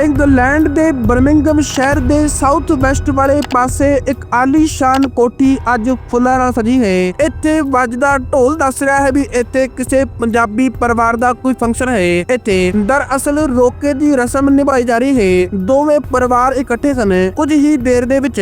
England ਦੇ Birmingham ਸ਼ਹਿਰ ਦੇ ਸਾਊਥ ਵੈਸਟ ਵਾਲੇ ਪਾਸੇ ਇੱਕ ਆਲੀਸ਼ਾਨ ਕੋਠੀ ਅੱਜ ਫੁੱਲਾਂ ਨਾਲ ਸਜੀ ਹੈ। ਇੱਥੇ ਵੱਜਦਾ ਢੋਲ ਦੱਸ ਰਿਹਾ ਹੈ ਵੀ ਇੱਥੇ ਕਿਸੇ ਪੰਜਾਬੀ ਪਰਿਵਾਰ ਦਾ ਕੋਈ ਫੰਕਸ਼ਨ ਹੈ। ਇੱਥੇ ਦਰਅਸਲ ਰੋਕੇ ਦੀ ਰਸਮ ਨਿਭਾਈ ਜਾ ਰਹੀ ਹੈ। ਦੋਵੇਂ ਪਰਿਵਾਰ ਇਕੱਠੇ ਸਨ। ਕੁਝ ਹੀ ਦੇਰ ਦੇ ਵਿੱਚ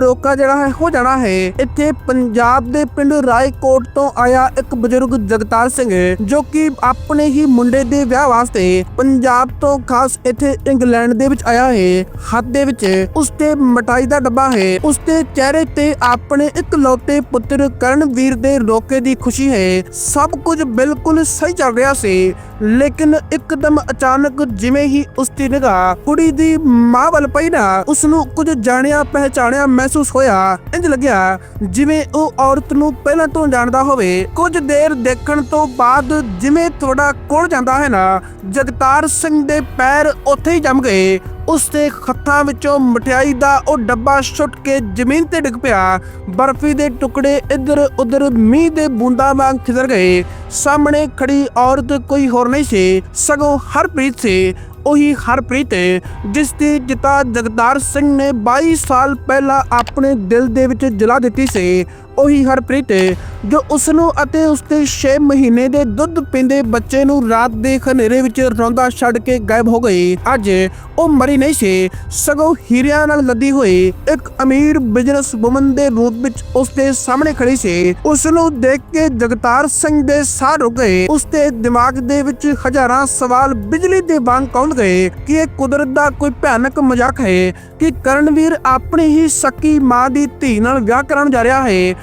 ਰੋਕਾ ਜਿਹੜਾ ਹੈ, ਹੋ ਜਾਣਾ ਹੈ। ਇੱਥੇ ਪੰਜਾਬ ਦੇ ਪਿੰਡ ਰਾਏਕੋਟ ਤੋਂ ਆਇਆ ਇੱਕ ਬਜ਼ੁਰਗ ਜਗਤਾਰ ਸਿੰਘ, ਜੋ ਕਿ ਆਪਣੇ ਹੀ ਮੁੰਡੇ ਦੇ ਵਿਆਹ ਵਾਸਤੇ ਪੰਜਾਬ ਤੋਂ ਖਾਸ ਇੱਥੇ ਇੰਗਲੈਂਡ ਦੇ ਵਿੱਚ ਆਇਆ ਹੈ, ਹੱਥ ਦੇ ਵਿੱਚ ਉਸ ਤੇ ਮਠਾਈ ਦਾ ਡੱਬਾ ਹੈ, ਉਸ ਦੇ ਚਿਹਰੇ ਤੇ ਆਪਣੇ ਇਕਲੌਤੇ ਪੁੱਤਰ ਕਰਨਵੀਰ ਦੇ ਰੋਕੇ ਦੀ ਖੁਸ਼ੀ ਹੈ। ਸਭ ਕੁਝ ਬਿਲਕੁਲ ਸਹੀ ਚੱਲ ਰਿਹਾ ਸੀ, ਲੇਕਿਨ ਇੱਕਦਮ ਅਚਾਨਕ ਜਿਵੇਂ ਹੀ ਉਸ ਦੀ ਨਿਗਾਹ ਕੁੜੀ ਦੀ ਮਾਂ ਵੱਲ ਪਈ ਨਾ, ਉਸ ਨੂੰ ਕੁਝ ਜਾਣਿਆ, ਪਹਿਚਾਣਿਆ ਮਹਿਸੂਸ ਹੋਇਆ। ਇੰਜ ਲੱਗਿਆ ਜਿਵੇਂ ਉਹ ਔਰਤ ਨੂੰ ਪਹਿਲਾਂ ਤੋਂ ਜਾਣਦਾ ਹੋਵੇ। ਕੁਝ ਦੇਰ ਦੇਖਣ ਤੋਂ ਬਾਅਦ ਜਿਵੇਂ ਥੋੜਾ ਕੋਲ ਜਾਂਦਾ ਹੈ ਨਾ, ਜਗਤਾਰ ਸਿੰਘ ਦੇ ਪੈਰ ਉੱਥੇ ਹੀ ਜੰਮ ਗਏ। ਉਸ ਦੇ ਹੱਥਾਂ ਵਿੱਚੋਂ ਮਠਿਆਈ ਦਾ ਉਹ ਡੱਬਾ ਛੁੱਟ ਕੇ ਜ਼ਮੀਨ ਤੇ ਡਿੱਗ ਪਿਆ। ਬਰਫੀ ਦੇ ਟੁਕੜੇ ਇੱਧਰ ਉੱਧਰ ਮੀਂਹ ਦੇ ਬੂੰਦਾਂ ਵਾਂਗ ਖਿਸਰ ਗਏ। ਸਾਹਮਣੇ ਖੜੀ ਔਰਤ ਕੋਈ ਹੋਰ ਨਹੀਂ ਸੀ, ਸਗੋਂ ਹਰਪ੍ਰੀਤ ਸੀ। ਉਹੀ ਹਰਪ੍ਰੀਤ, ਜਿਸ ਦੀ ਜਿਤਾ ਜਗਦਾਰ ਸਿੰਘ ਨੇ 22 ਸਾਲ ਪਹਿਲਾਂ ਆਪਣੇ ਦਿਲ ਦੇ ਵਿੱਚ ਜਲਾ ਦਿੱਤੀ ਸੀ। ਉਹੀ ਹਰਪ੍ਰੀਤ ਜੋ ਉਸ ਨੂੰ ਅਤੇ ਉਸ ਦੇ 6 ਮਹੀਨੇ ਦੇ ਦੁੱਧ ਪੀਂਦੇ ਬੱਚੇ ਨੂੰ ਰਾਤ ਦੇ ਹਨੇਰੇ ਵਿੱਚ ਰੋਂਦਾ ਛੱਡ ਕੇ ਗਾਇਬ ਹੋ ਗਈ। ਅੱਜ ਉਹ ਮਰੀ ਨਹੀਂ ਸੀ, ਸਗੋਂ ਹੀਰਿਆਂ ਨਾਲ ਲੱਦੀ ਹੋਈ ਇੱਕ ਅਮੀਰ ਬਿਜ਼ਨਸ ਵੂਮਨ ਦੇ ਰੂਪ ਵਿੱਚ ਉਸ ਦੇ ਸਾਹਮਣੇ ਖੜੀ ਸੀ। ਉਸ ਨੂੰ ਦੇਖ ਕੇ ਜਗਤਾਰ ਸਿੰਘ ਦੇ ਸਾਹ ਰੁਕ ਗਏ। ਉਸ ਦੇ ਦਿਮਾਗ ਦੇ ਵਿੱਚ ਹਜ਼ਾਰਾਂ ਸਵਾਲ ਬਿਜਲੀ ਦੇ ਵਾਂਗ ਕੌਂਦ ਗਏ ਕਿ ਇਹ ਕੁਦਰਤ ਦਾ ਕੋਈ ਭਿਆਨਕ ਮਜ਼ਾਕ ਹੈ ਕਿ ਕਰਨਵੀਰ ਆਪਣੀ ਹੀ ਸਕੀ ਮਾਂ ਦੀ ਧੀ ਨਾਲ ਵਿਆਹ ਕਰਨ ਜਾ ਰਿਹਾ ਹੈ।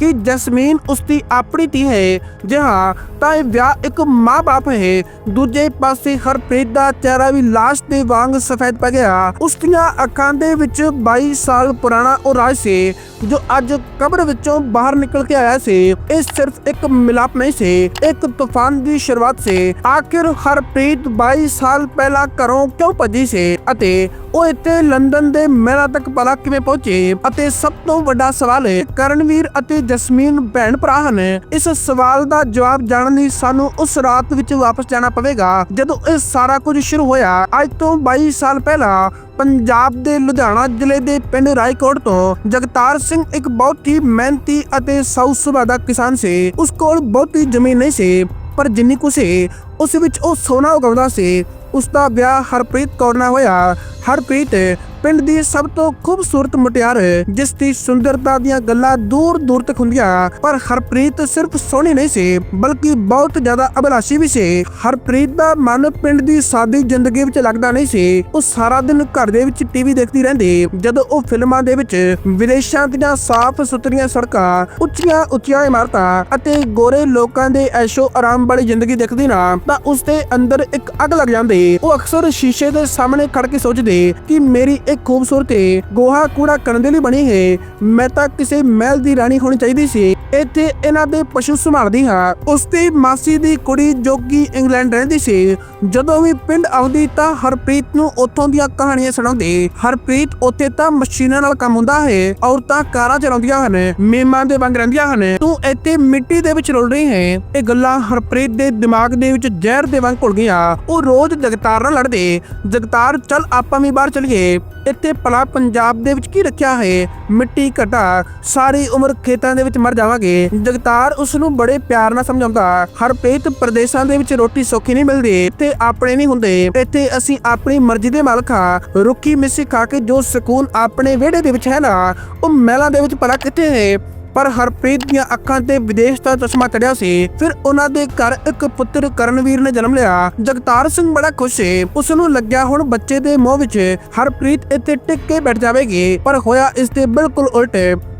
ਕਿ ਜਸਮੀਨ ਉਸ ਆਪਣੀ ਧੀ ਹੈ। ਜੀ ਹਾਂ, ਤਾਂ ਇਹ ਵਿਆਹ ਇੱਕ ਮਾਂ-ਬਾਪ ਹੈ। ਦੂਜੇ ਪਾਸੇ ਹਰਪ੍ਰੀਤ ਦਾ ਚਿਹਰਾ ਵੀ ਲਾਸ਼ ਦੇ ਵਾਂਗ ਸਫੈਦ ਪੈ ਗਿਆ। ਉਸ ਦੀਆਂ ਅੱਖਾਂ ਦੇ ਵਿੱਚ 22 ਸਾਲ ਪੁਰਾਣਾ ਉਹ ਰਾਜ ਸੀ, ਜੋ ਅੱਜ ਕਬਰ ਵਿੱਚੋਂ ਬਾਹਰ ਨਿਕਲ ਕੇ ਆਇਆ ਸੀ। ਇਹ ਸਿਰਫ ਇੱਕ ਮਿਲਾਪ ਨਹੀਂ ਸੀ, ਇੱਕ ਤੂਫਾਨ ਦੀ ਸ਼ੁਰੂਆਤ ਸੀ। ਆਖਿਰ ਹਰਪ੍ਰੀਤ 22 ਸਾਲ ਪਹਿਲਾਂ ਘਰੋਂ ਕਿਉਂ ਭੱਜੀ ਸੀ? ਅਤੇ ਉਹ ਇੱਥੇ ਲੰਡਨ ਦੇ ਮਹਿਲਾ ਤੱਕ ਭਲਾ ਕਿਵੇਂ ਪਹੁੰਚੇ? ਅਤੇ ਸਭ ਤੋਂ ਵੱਡਾ ਸਵਾਲ ਹੈ, ਕਰਨਵੀਰ ਅਤੇ ਜਸਮੀਨ ਭੈਣ ਭਰਾ ਹਨ ਇਸ ਸਵਾਲ ਦਾ ਜਵਾਬ ਜਾਣਨ ਲਈ ਸਾਨੂੰ ਉਸ ਰਾਤ ਵਿੱਚ ਵਾਪਸ ਜਾਣਾ ਪਵੇਗਾ, ਜਦੋਂ ਇਹ ਸਾਰਾ ਕੁਝ ਸ਼ੁਰੂ ਹੋਇਆ। ਅੱਜ ਤੋਂ 22 ਸਾਲ ਪਹਿਲਾਂ ਪੰਜਾਬ ਦੇ ਲੁਧਿਆਣਾ ਜ਼ਿਲ੍ਹੇ ਦੇ ਪਿੰਡ ਰਾਏਕੋਟ ਤੋਂ ਜਗਤਾਰ ਸਿੰਘ ਇੱਕ ਬਹੁਤ ਹੀ ਮਿਹਨਤੀ ਅਤੇ ਸਾਊ ਸੁਭਾਅ ਦਾ ਕਿਸਾਨ ਸੀ। ਉਸ ਕੋਲ ਬਹੁਤੀ ਜ਼ਮੀਨ ਨਹੀਂ ਸੀ, ਪਰ ਜਿੰਨੀ ਕੁ ਸੀ, ਉਸ ਵਿੱਚ ਉਹ ਸੋਨਾ ਉਗਾਉਂਦਾ ਸੀ। ਉਸ ਦਾ ਵਿਆਹ ਹਰਪ੍ਰੀਤ ਕੌਰ ਨਾਲ ਹੋਇਆ। ਹਰਪ੍ਰੀਤ ਪਿੰਡ ਦੀ ਸਭ ਤੋਂ ਖੂਬਸੂਰਤ ਮੁਟਿਆਰ ਜਿਸ ਦੀ ਸੁੰਦਰਤਾ ਦੀਆਂ ਗੱਲਾਂ ਦੂਰ ਦੂਰ ਤੱਕ ਹੁੰਦੀਆਂ। ਪਰ ਹਰਪ੍ਰੀਤ ਸਿਰਫ ਸੋਹਣੀ ਨਹੀਂ ਸੀ, ਬਲਕਿ ਬਹੁਤ ਜ਼ਿਆਦਾ ਅਭਿਲਾਸ਼ੀ ਵੀ ਸੀ। ਹਰਪ੍ਰੀਤ ਦਾ ਮਨ ਪਿੰਡ ਦੀ ਸਾਦੀ ਜ਼ਿੰਦਗੀ ਵਿੱਚ ਲੱਗਦਾ ਨਹੀਂ ਸੀ। ਉਹ ਸਾਰਾ ਦਿਨ ਘਰ ਦੇ ਵਿੱਚ ਟੀਵੀ ਦੇਖਦੀ ਰਹਿੰਦੀ। ਜਦੋਂ ਉਹ ਫਿਲਮਾਂ ਦੇ ਵਿੱਚ ਵਿਦੇਸ਼ਾਂ ਦੀਆਂ ਸਾਫ਼ ਸੁਥਰੀਆਂ ਸੜਕਾਂ ਉੱਚੀਆਂ ਉੱਚੀਆਂ ਇਮਾਰਤਾਂ ਅਤੇ ਗੋਰੇ ਲੋਕਾਂ ਦੇ ਐਸ਼ੋ ਆਰਾਮ ਵਾਲੀ ਜ਼ਿੰਦਗੀ ਦੇਖਦੀ ਨਾ, ਤਾਂ ਉਸ ਦੇ ਅੰਦਰ ਇੱਕ ਅੱਗ ਲੱਗ ਜਾਂਦੀ। ਉਹ ਅਕਸਰ ਸ਼ੀਸ਼ੇ ਦੇ ਸਾਹਮਣੇ ਖੜ ਕੇ ਸੋਚਦੀ ਕਿ ਮੇਰੀ ਇੱਕ ਖੂਬਸੂਰਤ ਗੋਹਾ ਕੂੜਾ ਕਰਨ ਦੇ ਲਈ ਬਣੀ ਹੈ। ਮੈਂ ਤਾਂ ਕਿਸੇ ਮਹਿਲ ਦੀ ਰਾਣੀ ਹੋਣੀ ਚਾਹੀਦੀ ਸੀ। ਇੱਥੇ ਇਹਨਾਂ ਦੇ ਪਸ਼ੂ ਸੰਭਾਲਦੀ ਹਾਂ। ਉਸ ਦੀ ਮਾਸੀ ਦੀ ਕੁੜੀ ਜੋ ਕਿ ਇੰਗਲੈਂਡ ਰਹਿੰਦੀ ਸੀ। ਜਦੋਂ ਵੀ ਪਿੰਡ ਆਉਂਦੀ ਤਾਂ ਹਰਪ੍ਰੀਤ ਨੂੰ ਉੱਥੋਂ ਦੀਆਂ ਕਹਾਣੀਆਂ ਸੁਣਾਉਂਦੀ। ਹਰਪ੍ਰੀਤ ਉੱਥੇ ਤਾਂ ਮਸ਼ੀਨਾਂ ਨਾਲ ਕੰਮ ਹੁੰਦਾ ਹੈ, ਔਰਤਾਂ ਕਾਰਾਂ ਚਲਾਉਂਦੀਆਂ ਹਨ ਮੀਮਾਂ ਦੇ ਵਾਂਗ ਰਹਿੰਦੀਆਂ ਹਨ। ਤੂੰ ਇੱਥੇ ਮਿੱਟੀ ਦੇ ਵਿੱਚ ਰੁਲ ਰਹੀ ਹੈ। ਇਹ ਗੱਲਾਂ ਹਰਪ੍ਰੀਤ ਦੇ ਦਿਮਾਗ ਦੇ ਵਿੱਚ ਜ਼ਹਿਰ ਦੇ ਵਾਂਗ ਘੁਲ ਗਈਆਂ। ਉਹ ਰੋਜ਼ ਜਗਤਾਰ ਨਾਲ ਲੜਦੇ। ਜਗਤਾਰ, ਚੱਲ ਆਪਾਂ ਵੀ ਬਾਹਰ ਚਲੀਏ। ਇੱਥੇ ਪਲਾ ਪੰਜਾਬ ਦੇ ਵਿੱਚ ਕੀ ਰੱਖਿਆ ਹੈ? ਮਿੱਟੀ ਘਟਾ। ਸਾਰੀ ਉਮਰ ਖੇਤਾਂ ਦੇ ਵਿੱਚ ਮਰ ਜਾਵਾਂ ਜਾਵਾਂਗੇ ਜਗਤਾਰ ਉਸ ਨੂੰ ਬੜੇ ਪਿਆਰ ਨਾਲ ਸਮਝਾਉਂਦਾ ਹਰਪ੍ਰੀਤ ਪ੍ਰਦੇਸ਼ਾਂ ਦੇ ਵਿੱਚ ਰੋਟੀ ਸੌਖੀ ਨਹੀਂ ਮਿਲਦੀ, ਤੇ ਆਪਣੇ ਨਹੀਂ ਹੁੰਦੇ। ਇੱਥੇ ਅਸੀਂ ਆਪਣੀ ਮਰਜ਼ੀ ਦੇ ਮਾਲਕ ਹਾਂ। ਰੁੱਖੀ ਮਿੱਸੀ ਖਾ ਕੇ ਜੋ ਸਕੂਨ ਆਪਣੇ ਵਿਹੜੇ ਦੇ ਵਿੱਚ ਹੈ ਨਾ, ਉਹ ਮਹਿਲਾਂ ਦੇ ਵਿੱਚ ਭਲਾ ਕਿੱਥੇ ਹੈ? ਪਰ ਹਰਪ੍ਰੀਤ ਦੀਆਂ ਅੱਖਾਂ ਤੇ ਵਿਦੇਸ਼ ਦਾ ਚਸ਼ਮਾ ਚੜਿਆ ਸੀ। ਫਿਰ ਉਹਨਾਂ ਦੇ ਘਰ ਇੱਕ ਪੁੱਤਰ ਕਰਨਵੀਰ ਨੇ ਜਨਮ ਲਿਆ। ਜਗਤਾਰ ਸਿੰਘ ਬੜਾ ਖੁਸ਼ ਸੀ। ਉਸ ਨੂੰ ਲੱਗਿਆ ਹੁਣ ਬੱਚੇ ਦੇ ਮੋਹ ਵਿੱਚ ਹਰਪ੍ਰੀਤ ਇੱਥੇ ਟਿਕ ਕੇ ਬੈਠ ਜਾਵੇਗੀ। ਪਰ ਹੋਇਆ ਇਸ ਦੇ ਬਿਲਕੁਲ ਉਲਟ।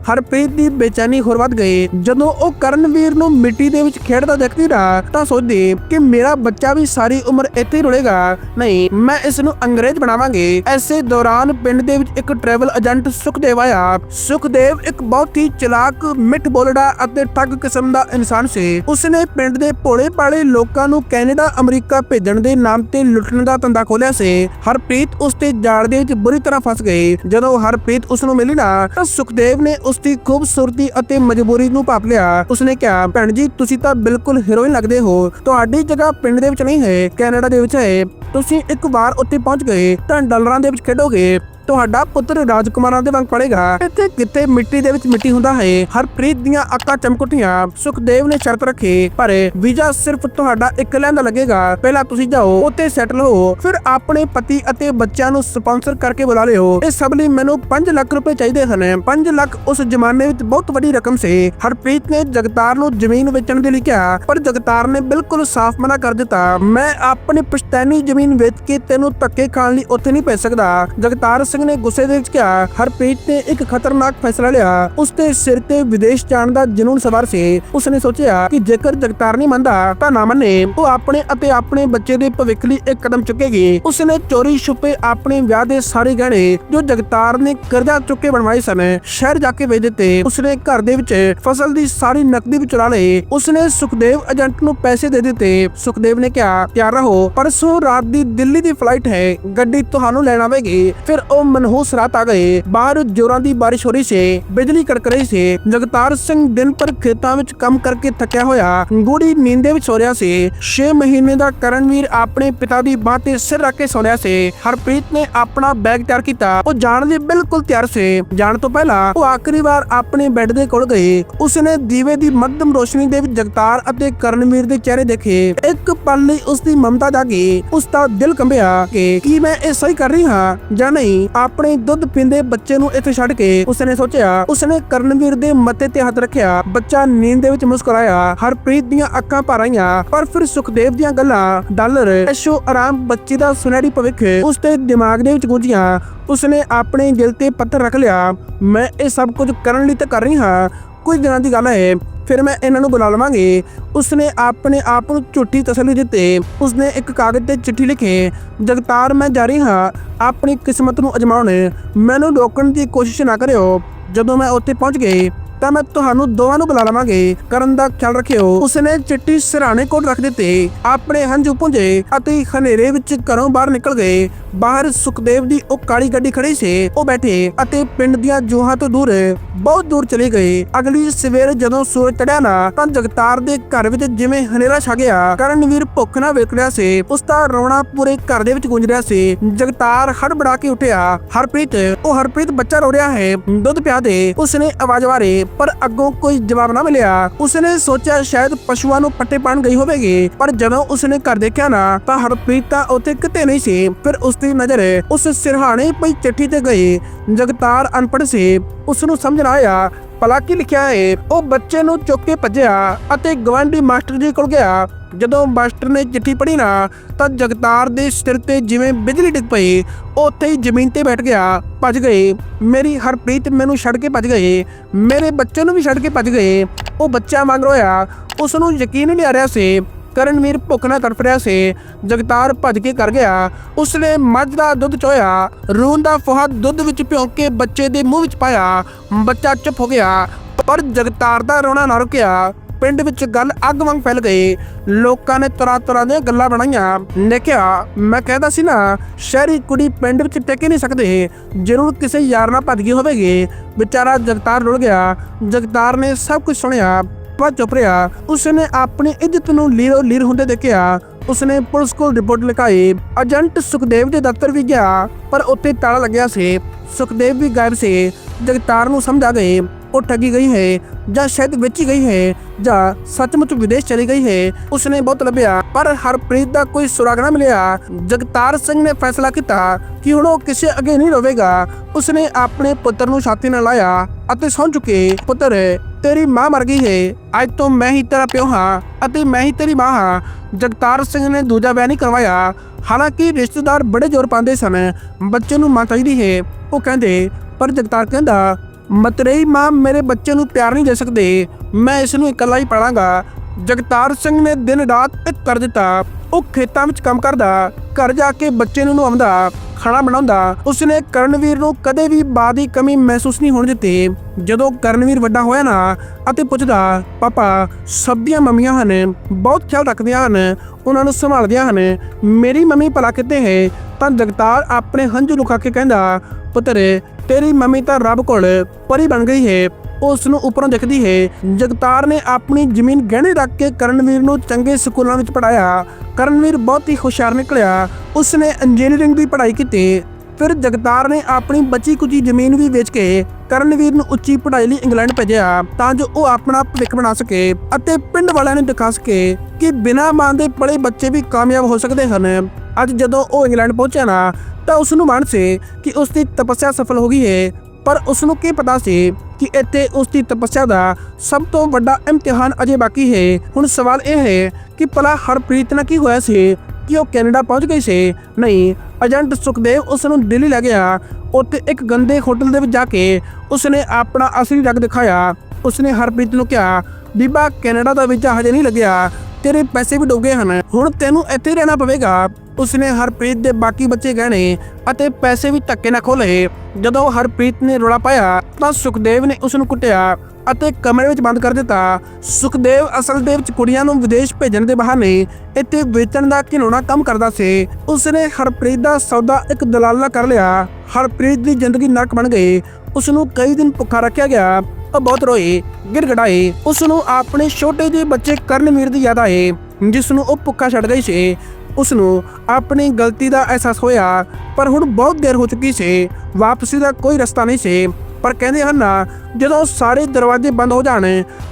ਹਰਪ੍ਰੀਤ ਦੀ ਬੇਚੈਨੀ ਹੋਰ ਵੱਧ ਗਈ। ਜਦੋਂ ਉਹ ਕਰਨਵੀਰ ਨੂੰ ਮਿੱਟੀ ਦੇ ਵਿੱਚ ਖੇਡਦਾ ਦੇਖਦੀ ਨਾ ਤਾਂ ਸੋਚਦੀ ਕਿ ਮੇਰਾ ਬੱਚਾ ਵੀ ਸਾਰੀ ਉਮਰ ਇੱਥੇ ਹੀ ਰੁਲੇਗਾ। ਨਹੀਂ, ਮੈਂ ਇਸ ਨੂੰ ਅੰਗਰੇਜ਼ ਬਣਾਵਾਂਗੇ। ਐਸੇ ਦੌਰਾਨ ਪਿੰਡ ਦੇ ਵਿੱਚ ਇੱਕ ਟਰੈਵਲ ਏਜੰਟ ਸੁਖਦੇਵ ਆਇਆ। ਸੁਖਦੇਵ ਇੱਕ ਬਹੁਤ ਹੀ ਚਲਾਕ, ਮਿੱਠ ਬੋਲੜਾ ਅਤੇ ਠੱਗ ਕਿਸਮ ਦਾ ਇਨਸਾਨ ਸੀ। ਉਸਨੇ ਪਿੰਡ ਦੇ ਭੋਲੇ ਪਾਲੇ ਲੋਕਾਂ ਨੂੰ ਕੈਨੇਡਾ, ਅਮਰੀਕਾ ਭੇਜਣ ਦੇ ਨਾਮ ਤੇ ਲੁੱਟਣ ਦਾ ਧੰਦਾ ਖੋਲਿਆ ਸੀ। ਹਰਪ੍ਰੀਤ ਉਸ ਤੇ ਜਾਲ ਦੇ ਵਿੱਚ ਬੁਰੀ ਤਰ੍ਹਾਂ ਫਸ ਗਈ। ਜਦੋਂ ਹਰਪ੍ਰੀਤ ਉਸ ਨੂੰ ਮਿਲੀ ਨਾ, ਤਾਂ ਸੁਖਦੇਵ ਨੇ ਉਸਦੀ ਖੂਬਸੂਰਤੀ ਅਤੇ ਮਜਬੂਰੀ ਨੂੰ ਭਾਪ ਲਿਆ। ਉਸਨੇ ਕਿਹਾ, ਭੈਣ ਜੀ, ਤੁਸੀਂ ਤਾਂ ਬਿਲਕੁਲ ਹੀਰੋਇਨ ਲੱਗਦੇ ਹੋ। ਤੁਹਾਡੀ ਜਗ੍ਹਾ ਪਿੰਡ ਦੇ ਵਿੱਚ ਨਹੀਂ ਹੈ, ਕੈਨੇਡਾ ਦੇ ਵਿੱਚ ਹੈ। ਤੁਸੀਂ ਇੱਕ ਵਾਰ ਉੱਥੇ ਪਹੁੰਚ ਗਏ, ਤਾਂ ਡਾਲਰਾਂ ਦੇ ਵਿੱਚ ਖੇਡੋਗੇ। ਤੁਹਾਡਾ ਪੁੱਤਰ ਰਾਜਕੁਮਾਰਾਂ ਦੇ ਵਾਂਗ ਪੜੇਗਾ। ਇੱਥੇ ਕਿਤੇ ਮਿੱਟੀ ਦੇ ਵਿੱਚ ਮਿੱਟੀ ਹੁੰਦਾ ਹੈ। ਹਰਪ੍ਰੀਤ ਦੀਆਂ ਅੱਖਾਂ ਚਮਕੁੱਟੀਆਂ। ਸੁਖਦੇਵ ਨੇ ਸ਼ਰਤ ਰੱਖੀ। ਪਰ ਵੀਜ਼ਾ ਸਿਰਫ ਤੁਹਾਡਾ ਇੱਕ ਲੈਂਦਾ ਲੱਗੇਗਾ। ਪਹਿਲਾਂ ਤੁਸੀਂ ਜਾਓ, ਉੱਥੇ ਸੈਟਲ ਹੋ। ਫਿਰ ਆਪਣੇ ਪਤੀ ਅਤੇ ਬੱਚਿਆਂ ਨੂੰ ਸਪਾਂਸਰ ਕਰਕੇ ਬੁਲਾ ਲਿਓ। ਇਹ ਸਭ ਲਈ ਮੈਨੂੰ 5 ਲੱਖ ਰੁਪਏ ਚਾਹੀਦੇ ਹਨ। 5 ਲੱਖ ਉਸ ਜ਼ਮਾਨੇ ਵਿੱਚ ਬਹੁਤ ਵੱਡੀ ਰਕਮ ਸੀ। ਹਰਪ੍ਰੀਤ ਨੇ ਜਗਤਾਰ ਨੂੰ ਜ਼ਮੀਨ ਵੇਚਣ ਦੇ ਲਈ ਕਿਹਾ। ਪਰ ਜਗਤਾਰ ਨੇ ਬਿਲਕੁਲ ਸਾਫ਼ ਮਨਾ ਕਰ ਦਿੱਤਾ। ਮੈਂ ਆਪਣੀ ਪੁਸ਼ਤੈਨੀ ਜ਼ਮੀਨ ਵੇਚ ਕੇ ਤੈਨੂੰ ਧੱਕੇ ਖਾਣ ਲਈ ਉੱਥੇ ਨਹੀਂ ਪੈ ਸਕਦਾ। ਜਗਤਾਰ ਸਿੰਘ ਨੇ ਗੁੱਸੇ ਦੇ ਵਿੱਚ ਕਿਹਾ, ਹਰਪ੍ਰੀਤ ਨੇ ਇੱਕ ਖਤਰਨਾਕ ਫੈਸਲਾ ਲਿਆ। ਉਸ ਦੇ ਸਿਰ ਤੇ ਵਿਦੇਸ਼ ਜਾਣ ਦਾ ਜਨੂਨ ਸਵਾਰ ਸੀ। ਉਸਨੇ ਸੋਚਿਆ ਕਿ ਜੇਕਰ ਜਗਤਾਰ ਨਹੀਂ ਮੰਨਦਾ, ਤਾਂ ਨਾ ਮੰਨੇ। ਉਹ ਆਪਣੇ ਅਤੇ ਆਪਣੇ ਬੱਚੇ ਦੇ ਭਵਿੱਖ ਲਈ ਇੱਕ ਕਦਮ ਚੁੱਕੇਗੀ। ਉਸਨੇ ਚੋਰੀ ਛੁਪੇ ਆਪਣੇ ਵਿਆਹ ਦੇ ਸਾਰੇ ਗਹਿਣੇ ਜੋ ਜਗਤਾਰ ਨੇ ਕਰਜ਼ਾ ਚੁੱਕ ਕੇ ਬਣਵਾਏ ਸਨ, ਸ਼ਹਿਰ ਜਾ ਕੇ ਵੇਚ ਦਿੱਤੇ। ਉਸਨੇ ਘਰ ਦੇ ਵਿੱਚ ਫਸਲ ਦੀ ਸਾਰੀ ਨਕਦੀ ਵੀ ਚੁਰਾ ਲਈ। ਉਸਨੇ ਸੁਖਦੇਵ ਏਜੰਟ ਨੂੰ ਪੈਸੇ ਦੇ ਦਿੱਤੇ। ਸੁਖਦੇਵ ਨੇ ਕਿਹਾ, ਤਿਆਰ ਰਹੋ, ਪਰਸੋਂ ਰਾਤ ਦੀ ਦਿੱਲੀ ਦੀ ਫਲਾਈਟ ਹੈ। ਗੱਡੀ ਤੁਹਾਨੂੰ ਲੈਣ ਆਵੇਗੀ। ਫਿਰ ਉਹ ਮਨਹੂਸ ਰਾਤ ਆ ਗਏ। ਬਾਹਰ ਜੋਰਾਂ ਦੀ ਬਾਰਿਸ਼ ਹੋ ਰਹੀ ਸੀ। ਬਿਜਲੀ ਕੜਕ ਰਹੀ ਸੀ। ਜਗਤਾਰ ਸਿੰਘ ਦਿਨ ਪਰ ਖੇਤਾਂ ਵਿੱਚ ਕੰਮ ਕਰਕੇ ਥੱਕਿਆ ਹੋਇਆ। ਗੂੜੀ ਨੀਂਦ ਦੇ ਵਿੱਚ ਸੋ ਰਿਹਾ ਸੀ। 6 ਮਹੀਨੇ ਦਾ ਕਰਨਵੀਰ ਆਪਣੇ ਪਿਤਾ ਦੀ ਬਾਹ ਤੇ ਸਿਰ ਰੱਖ ਕੇ ਸੌ ਰਿਹਾ ਸੀ। ਹਰਪ੍ਰੀਤ ਨੇ ਆਪਣਾ ਬੈਗ ਤਿਆਰ ਕੀਤਾ। ਉਹ ਜਾਣ ਲਈ ਬਿਲਕੁਲ ਤਿਆਰ ਸੀ। ਜਾਣ ਤੋਂ ਪਹਿਲਾਂ ਉਹ ਆਖਰੀ ਵਾਰ ਆਪਣੇ ਬੈੱਡ ਦੇ ਕੋਲ ਗਏ ਉਸਨੇ ਦੀਵੇ ਦੀ ਮੱਧਮ ਰੋਸ਼ਨੀ ਦੇ ਵਿੱਚ ਜਗਤਾਰ ਅਤੇ ਕਰਨਵੀਰ ਦੇ ਚਿਹਰੇ ਦੇਖੇ। ਇੱਕ ਪਲ ਲਈ ਉਸ ਦੀ ਮਮਤਾ ਜਾਗੀ। ਉਸ ਦਾ ਦਿਲ ਕੰਬਿਆ ਕਿ ਕੀ ਮੈਂ ਇਹ ਸਹੀ ਕਰ ਰਹੀ ਹਾਂ ਜਾਂ ਨਹੀਂ। ਆਪਣੇ ਦੁੱਧ ਪੀਂਦੇ ਬੱਚੇ ਨੂੰ ਇੱਥੇ ਛੱਡ ਕੇ ਉਸਨੇ ਸੋਚਿਆ, ਉਸਨੇ ਕਰਨਵੀਰ ਦੇ ਮੱਥੇ ਤੇ ਹੱਥ ਰੱਖਿਆ, ਬੱਚਾ ਨੀਂਦ ਦੇ ਵਿੱਚ ਮੁਸਕਰਾਇਆ, ਹਰਪ੍ਰੀਤ ਦੀਆਂ ਅੱਖਾਂ ਭਰ ਆਈਆਂ, ਪਰ ਫਿਰ ਸੁਖਦੇਵ ਦੀਆਂ ਗੱਲਾਂ, ਡਾਲਰ, ਐਸ਼ੋ ਆਰਾਮ ਬੱਚੇ ਦਾ ਸੁਨਹਿਰੀ ਭਵਿੱਖ ਉਸਦੇ ਦਿਮਾਗ ਦੇ ਵਿੱਚ ਗੂੰਜੀਆਂ, ਉਸਨੇ ਆਪਣੇ ਦਿਲ ਤੇ ਪੱਥਰ ਰੱਖ ਲਿਆ, ਮੈਂ ਇਹ ਸਭ ਕੁਝ ਕਰਨ ਲਈ ਤਾਂ ਕਰ ਰਹੀ ਹਾਂ ਕੁਝ ਦਿਨਾਂ ਦੀ ਗੱਲ ਹੈ, ਫਿਰ ਮੈਂ ਇਹਨਾਂ ਨੂੰ ਬੁਲਾ ਲਵਾਂਗੀ। ਉਸਨੇ ਆਪਣੇ ਆਪ ਨੂੰ ਝੂਠੀ ਤਸੱਲੀ ਦਿੱਤੀ। ਉਸਨੇ ਇੱਕ ਕਾਗਜ਼ ਤੇ ਚਿੱਠੀ ਲਿਖੀ ਜਗਤਾਰ ਮੈਂ ਜਾ ਰਹੀ ਹਾਂ, ਆਪਣੀ ਕਿਸਮਤ ਨੂੰ ਅਜਮਾਉਣ, ਮੈਨੂੰ ਰੋਕਣ ਦੀ ਕੋਸ਼ਿਸ਼ ਨਾ ਕਰਿਓ। ਜਦੋਂ ਮੈਂ ਉੱਥੇ ਪਹੁੰਚ ਗਈ ਤਾਂ ਮੈਂ ਤੁਹਾਨੂੰ ਦੋਵਾਂ ਨੂੰ ਬੁਲਾ ਲਵਾਂਗੇ। ਕਰਨ ਦਾ ਖਿਆਲ ਰੱਖਿਓ, ਉਸਨੇ ਚਿੱਠੀ ਸਿਰਾਣੇ ਕੋਲ ਰੱਖ ਦਿੱਤੀ। ਆਪਣੇ ਹੰਝੂ ਪੁੰਝੇ ਅਤੇ ਹਨੇਰੇ ਵਿੱਚ ਘਰੋਂ ਬਾਹਰ ਨਿਕਲ ਗਏ। ਬਾਹਰ ਸੁਖਦੇਵ ਦੀ ਉਹ ਕਾਲੀ ਗੱਡੀ ਖੜੀ ਸੀ। ਉਹ ਬੈਠੇ ਅਤੇ ਪਿੰਡ ਦੀਆਂ ਜੂਹਾਂ ਤੋਂ ਦੂਰ ਬਹੁਤ ਦੂਰ ਚਲੇ ਗਏ। ਅਗਲੀ ਸਵੇਰ ਜਦੋਂ ਸੂਰਜ ਚੜਿਆ ਨਾ, ਤਾਂ ਜਗਤਾਰ ਦੇ ਘਰ ਵਿੱਚ ਜਿਵੇਂ ਹਨੇਰਾ ਛਾ ਗਿਆ। ਕਰਨਵੀਰ ਭੁੱਖ ਨਾਲ ਵੇਖ ਰਿਹਾ ਸੀ। ਉਸ ਦਾ ਰੋਣਾ ਪੂਰੇ ਘਰ ਦੇ ਵਿੱਚ ਗੂੰਜ ਰਿਹਾ ਸੀ। ਜਗਤਾਰ ਹੜਬੜਾ ਕੇ ਉੱਠਿਆ। ਹਰਪ੍ਰੀਤ, ਉਹ ਹਰਪ੍ਰੀਤ ਬੱਚਾ ਰੋ ਰਿਹਾ ਹੈ। ਦੁੱਧ ਪਿਆ ਦੇ। ਉਸਨੇ ਆਵਾਜ਼ ਮਾਰੀ। ਪਰ ਅੱਗੋਂ ਕੋਈ ਜਵਾਬ ਨਾ ਮਿਲਿਆ। ਉਸਨੇ ਸੋਚਿਆ ਸ਼ਾਇਦ ਪਸ਼ੂਆਂ ਨੂੰ ਪੱਟੇ ਪਾਣ ਗਈ ਹੋਵੇਗੀ, ਪਰ ਜਦੋਂ ਉਸਨੇ ਘਰ ਦੇਖਿਆ ਨਾ, ਤਾਂ ਹਰਪ੍ਰੀਤ ਤਾਂ ਉੱਥੇ ਕਿਤੇ ਨਹੀਂ ਸੀ। ਫਿਰ ਉਸਦੀ ਨਜ਼ਰ ਉਸ ਸਿਰਹਾਣੇ ਪਈ ਚਿੱਠੀ ਤੇ ਗਈ। ਜਗਤਾਰ ਅਨਪੜ੍ਹ ਸੀ। ਉਸ ਨੂੰ ਸਮਝ ਨਾ ਆਇਆ ਭਲਾ ਕੀ ਲਿਖਿਆ ਹੈ ਉਹ ਬੱਚੇ ਨੂੰ ਚੁੱਕ ਕੇ ਭੱਜਿਆ ਅਤੇ ਗਵਾਂਢੀ ਮਾਸਟਰ ਜੀ ਕੋਲ ਗਿਆ। ਜਦੋਂ ਮਾਸਟਰ ਨੇ ਚਿੱਠੀ ਪੜ੍ਹੀ ਨਾ, ਤਾਂ ਜਗਤਾਰ ਦੇ ਸਿਰ ਤੇ ਜਿਵੇਂ ਬਿਜਲੀ ਡਿੱਗ ਪਈ ਉਹ ਉੱਥੇ ਹੀ ਜ਼ਮੀਨ ਤੇ ਬੈਠ ਗਿਆ, ਭੱਜ ਗਏ। ਮੇਰੀ ਹਰਪ੍ਰੀਤ ਮੈਨੂੰ ਛੱਡ ਕੇ ਭੱਜ ਗਏ। ਮੇਰੇ ਬੱਚੇ ਨੂੰ ਵੀ ਛੱਡ ਕੇ ਭੱਜ ਗਏ। ਉਹ ਬੱਚਾ ਮੰਗ ਰੋਇਆ ਉਸ ਨੂੰ ਯਕੀਨ ਨਹੀਂ ਆ ਰਿਹਾ ਸੀ ਕਰਨਵੀਰ ਭੁੱਖ ਨਾਲ ਤੜਫ ਰਿਹਾ ਸੀ। ਜਗਤਾਰ ਭੱਜ ਕੇ ਕਰ ਗਿਆ। ਉਸਨੇ ਮੱਝ ਦਾ ਦੁੱਧ ਚੋਇਆ ਰੂਨ ਦਾ ਫੋਹਾ ਦੁੱਧ ਵਿੱਚ ਭਿਉਂ ਕੇ ਬੱਚੇ ਦੇ ਮੂੰਹ ਵਿੱਚ ਪਾਇਆ। ਬੱਚਾ ਚੁੱਪ ਹੋ ਗਿਆ, ਪਰ ਜਗਤਾਰ ਦਾ ਰੋਣਾ ਨਾ ਰੁਕਿਆ। ਪਿੰਡ ਵਿੱਚ ਗੱਲ ਅੱਗ ਵਾਂਗ ਫੈਲ ਗਈ। ਲੋਕਾਂ ਨੇ ਤਰ੍ਹਾਂ ਤਰ੍ਹਾਂ ਦੀਆਂ ਗੱਲਾਂ ਬਣਾਈਆਂ। ਨੇ ਕਿਹਾ, ਮੈਂ ਕਹਿੰਦਾ ਸੀ ਨਾ, ਸ਼ਹਿਰੀ ਕੁੜੀ ਪਿੰਡ ਵਿੱਚ ਟਿਕ ਨਹੀਂ ਸਕਦੇ। ਜ਼ਰੂਰ ਕਿਸੇ ਯਾਰ ਨਾਲ ਭੱਜ ਗਈ ਹੋਵੇਗੀ। ਵਿਚਾਰਾ ਜਗਤਾਰ ਰੁੜ ਗਿਆ। ਜਗਤਾਰ ਨੇ ਸਭ ਕੁਝ ਸੁਣਿਆ। ਪਰ ਚੁੱਪ ਰਿਹਾ, ਉਸਨੇ ਆਪਣੀ ਇੱਜ਼ਤ ਨੂੰ ਲੀਰੋ, ਲੀਰ ਹੁੰਦੇ ਦੇਖਿਆ। ਉਸਨੇ ਪੁਲਿਸ ਕੋਲ ਰਿਪੋਰਟ ਲਿਖਾਈ, ਏਜੰਟ ਸੁਖਦੇਵ ਦੇ ਦਫ਼ਤਰ ਵੀ ਗਿਆ, ਪਰ ਉੱਥੇ ਤਾਲਾ ਲੱਗਿਆ ਸੀ। ਸੁਖਦੇਵ ਵੀ ਗਾਇਬ ਸੀ, ਜਗਤਾਰ ਨੂੰ ਸਮਝ ਆ ਗਈ, ਉਹ ਠੱਗੀ ਗਈ ਹੈ, ਜਾਂ ਸ਼ਾਇਦ ਵੇਚੀ ਗਈ ਹੈ, ਜਾਂ ਸੱਚਮੁੱਚ ਵਿਦੇਸ਼ ਚਲੀ ਗਈ ਹੈ, ਉਸਨੇ ਬਹੁਤ ਲੱਭਿਆ, ਪਰ ਹਰਪ੍ਰੀਤ ਦਾ ਕੋਈ ਸੁਰਾਗ ਨਾ ਮਿਲਿਆ। ਜਗਤਾਰ ਸਿੰਘ ਨੇ ਫੈਸਲਾ ਕੀਤਾ ਕਿ ਹੁਣ ਉਹ ਕਿਸੇ ਅੱਗੇ ਨਹੀਂ ਰੋਵੇਗਾ। ਉਸਨੇ ਆਪਣੇ ਪੁੱਤਰ ਨੂੰ ਛਾਤੀ ਨਾਲ ਲਾਇਆ ਅਤੇ ਸੌਂ ਚੁੱਕੇ। ਪੁੱਤਰ ਤੇਰੀ ਮਾਂ ਮਰ ਗਈ ਹੈ ਅੱਜ ਤੋਂ ਮੈਂ ਹੀ ਤੇਰਾ ਪਿਓ ਹਾਂ ਅਤੇ ਮੈਂ ਹੀ ਤੇਰੀ ਮਾਂ ਹਾਂ। ਜਗਤਾਰ ਸਿੰਘ ਨੇ ਦੂਜਾ ਵਿਆਹ ਨਹੀਂ ਕਰਵਾਇਆ। ਹਾਲਾਂਕਿ ਰਿਸ਼ਤੇਦਾਰ ਬੜੇ ਜ਼ੋਰ ਪਾਉਂਦੇ ਸਨ। ਬੱਚੇ ਨੂੰ ਮਾਂ ਚਾਹੀਦੀ ਹੈ ਉਹ ਕਹਿੰਦੇ, ਪਰ ਜਗਤਾਰ ਕਹਿੰਦਾ, ਮਤਰੇਈ ਮਾਂ ਮੇਰੇ ਬੱਚੇ ਨੂੰ ਪਿਆਰ ਨਹੀਂ ਦੇ ਸਕਦੇ। ਮੈਂ ਇਸ ਨੂੰ ਇਕੱਲਾ ਹੀ ਪਾਲਾਂਗਾ। ਜਗਤਾਰ ਸਿੰਘ ਨੇ ਦਿਨ ਰਾਤ ਇੱਕ ਕਰ ਦਿੱਤਾ। ਉਹ ਖੇਤਾਂ ਵਿੱਚ ਕੰਮ ਕਰਦਾ, ਘਰ ਜਾ ਕੇ ਬੱਚੇ ਨੂੰ ਨਵਾਉਂਦਾ। ਖਾਣਾ ਬਣਾਉਂਦਾ, ਉਸਨੇ ਕਰਨਵੀਰ ਨੂੰ ਕਦੇ ਵੀ ਬਾਦ ਦੀ ਕਮੀ ਮਹਿਸੂਸ ਨਹੀਂ ਹੋਣ ਦਿੱਤੀ। ਜਦੋਂ ਕਰਨਵੀਰ ਵੱਡਾ ਹੋਇਆ ਨਾ ਅਤੇ ਪੁੱਛਦਾ, ਪਾਪਾ, ਸਭ ਦੀਆਂ ਮੰਮੀਆਂ ਹਨ, ਬਹੁਤ ਖਿਆਲ ਰੱਖਦੀਆਂ ਹਨ, ਉਹਨਾਂ ਨੂੰ ਸੰਭਾਲਦੀਆਂ ਹਨ, ਮੇਰੀ ਮੰਮੀ ਭਲਾ ਕਿਤੇ ਹੈ? ਤਾਂ ਜਗਤਾਰ ਆਪਣੇ ਹੰਝੂ ਲੁਕਾ ਕੇ ਕਹਿੰਦਾ, ਪੁੱਤਰ, ਤੇਰੀ ਮੰਮੀ ਤਾਂ ਰੱਬ ਕੋਲ ਪਰੀ ਬਣ ਗਈ ਹੈ ਉਸ ਨੂੰ ਉੱਪਰੋਂ ਦਿਖਦੀ ਹੈ। ਜਗਤਾਰ ਨੇ ਆਪਣੀ ਜ਼ਮੀਨ ਗਹਿਣੇ ਰੱਖ ਕੇ ਕਰਨਵੀਰ ਨੂੰ ਚੰਗੇ ਸਕੂਲਾਂ ਵਿੱਚ ਪੜਾਇਆ ਕਰਨਵੀਰ ਬਹੁਤ ਹੀ ਹੁਸ਼ਿਆਰ ਨਿਕਲਿਆ। ਉਸਨੇ ਇੰਜੀਨੀਅਰਿੰਗ ਦੀ ਪੜ੍ਹਾਈ ਕੀਤੀ। ਫਿਰ ਜਗਤਾਰ ਨੇ ਆਪਣੀ ਬਚੀ ਕੁਚੀ ਜ਼ਮੀਨ ਵੀ ਵੇਚ ਕੇ ਕਰਨਵੀਰ ਨੂੰ ਉੱਚੀ ਪੜ੍ਹਾਈ ਲਈ ਇੰਗਲੈਂਡ ਭੇਜਿਆ ਤਾਂ ਜੋ ਉਹ ਆਪਣਾ ਭਵਿੱਖ ਬਣਾ ਸਕੇ ਅਤੇ ਪਿੰਡ ਵਾਲਿਆਂ ਨੂੰ ਦਿਖਾ ਸਕੇ ਕਿ ਬਿਨਾਂ ਮਾਂ ਦੇ ਪੜ੍ਹੇ ਬੱਚੇ ਵੀ ਕਾਮਯਾਬ ਹੋ ਸਕਦੇ ਹਨ। ਅੱਜ ਜਦੋਂ ਉਹ ਇੰਗਲੈਂਡ ਪਹੁੰਚਿਆ ਨਾ ਤਾਂ ਉਸ ਨੂੰ ਮਾਣ ਸੀ ਕਿ ਉਸ ਦੀ ਤਪੱਸਿਆ ਸਫਲ ਹੋ ਗਈ ਹੈ। ਪਰ ਉਸ ਨੂੰ ਕੀ ਪਤਾ ਸੀ ਕਿ ਇੱਥੇ ਉਸ ਦੀ ਤਪੱਸਿਆ ਦਾ ਸਭ ਤੋਂ ਵੱਡਾ ਇਮਤਿਹਾਨ ਅਜੇ ਬਾਕੀ ਹੈ। ਹੁਣ ਸਵਾਲ ਇਹ ਹੈ ਕਿ ਭਲਾ ਹਰਪ੍ਰੀਤ ਨਾਲ ਕੀ ਹੋਇਆ ਸੀ? ਕਿ ਉਹ ਕੈਨੇਡਾ ਪਹੁੰਚ ਗਈ ਸੀ? ਨਹੀਂ, ਏਜੰਟ ਸੁਖਦੇਵ ਉਸ ਨੂੰ ਦਿੱਲੀ ਲੈ ਗਿਆ। ਉੱਥੇ ਇੱਕ ਗੰਦੇ ਹੋਟਲ ਦੇ ਵਿੱਚ ਜਾ ਕੇ ਉਸਨੇ ਆਪਣਾ ਅਸਲੀ ਰੰਗ ਦਿਖਾਇਆ। ਉਸਨੇ ਹਰਪ੍ਰੀਤ ਨੂੰ ਕਿਹਾ, ਬੀਬਾ, ਕੈਨੇਡਾ ਦਾ ਵੀਜ਼ਾ ਹਜੇ ਨਹੀਂ ਲੱਗਿਆ। ਤੇਰੇ ਪੈਸੇ ਵੀ ਡੁੱਬ ਗਏ ਹਨ। ਹੁਣ ਤੈਨੂੰ ਇੱਥੇ ਰਹਿਣਾ ਪਵੇਗਾ। ਉਸਨੇ ਹਰਪ੍ਰੀਤ ਦੇ ਬਾਕੀ ਬੱਚੇ ਗਹਿਣੇ ਅਤੇ ਪੈਸੇ ਵੀ ਧੱਕੇ ਨਾਲ ਖੋਲੇ ਜਦੋਂ ਹਰਪ੍ਰੀਤ ਨੇ ਰੋਲਾ ਪਾਇਆ, ਤਾਂ ਸੁਖਦੇਵ ਨੇ ਉਸ ਨੂੰ ਕੁੱਟਿਆ ਅਤੇ ਕਮਰੇ ਵਿੱਚ ਬੰਦ ਕਰ ਦਿੱਤਾ। ਸੁਖਦੇਵ ਅਸਲ ਦੇ ਵਿੱਚ ਕੁੜੀਆਂ ਨੂੰ ਵਿਦੇਸ਼ ਭੇਜਣ ਦੇ ਬਹਾਨੇ ਇੱਥੇ ਵੇਚਣ ਦਾ ਘਿਨੌਣਾ ਕੰਮ ਕਰਦਾ ਸੀ। ਉਸਨੇ ਹਰਪ੍ਰੀਤ ਦਾ ਸੌਦਾ ਇੱਕ ਦਲਾਲ ਨਾਲ ਕਰ ਲਿਆ। ਹਰਪ੍ਰੀਤ ਦੀ ਜ਼ਿੰਦਗੀ ਨਰਕ ਬਣ ਗਈ। ਉਸ ਨੂੰ ਕਈ ਦਿਨ ਭੁੱਖਾ ਰੱਖਿਆ ਗਿਆ। ਉਹ ਬਹੁਤ ਰੋਏ ਗਿਰਗੜਾਏ ਉਸ ਨੂੰ ਆਪਣੇ ਛੋਟੇ ਜਿਹੇ ਬੱਚੇ ਕਰਨਵੀਰ ਦੀ ਯਾਦ ਆਏ ਜਿਸ ਨੂੰ ਉਹ ਭੁੱਖਾ ਛੱਡ ਗਈ ਸੀ। ਉਸ ਨੂੰ ਆਪਣੀ ਗਲਤੀ ਦਾ ਅਹਿਸਾਸ ਹੋਇਆ, ਪਰ ਹੁਣ ਬਹੁਤ ਦੇਰ ਹੋ ਚੁੱਕੀ ਸੀ, ਵਾਪਸੀ ਦਾ ਕੋਈ ਰਸਤਾ ਨਹੀਂ ਸੀ। ਪਰ ਕਹਿੰਦੇ ਹਨ ਨਾ, ਜਦੋਂ ਸਾਰੇ ਦਰਵਾਜ਼ੇ ਬੰਦ ਹੋ ਜਾਣ,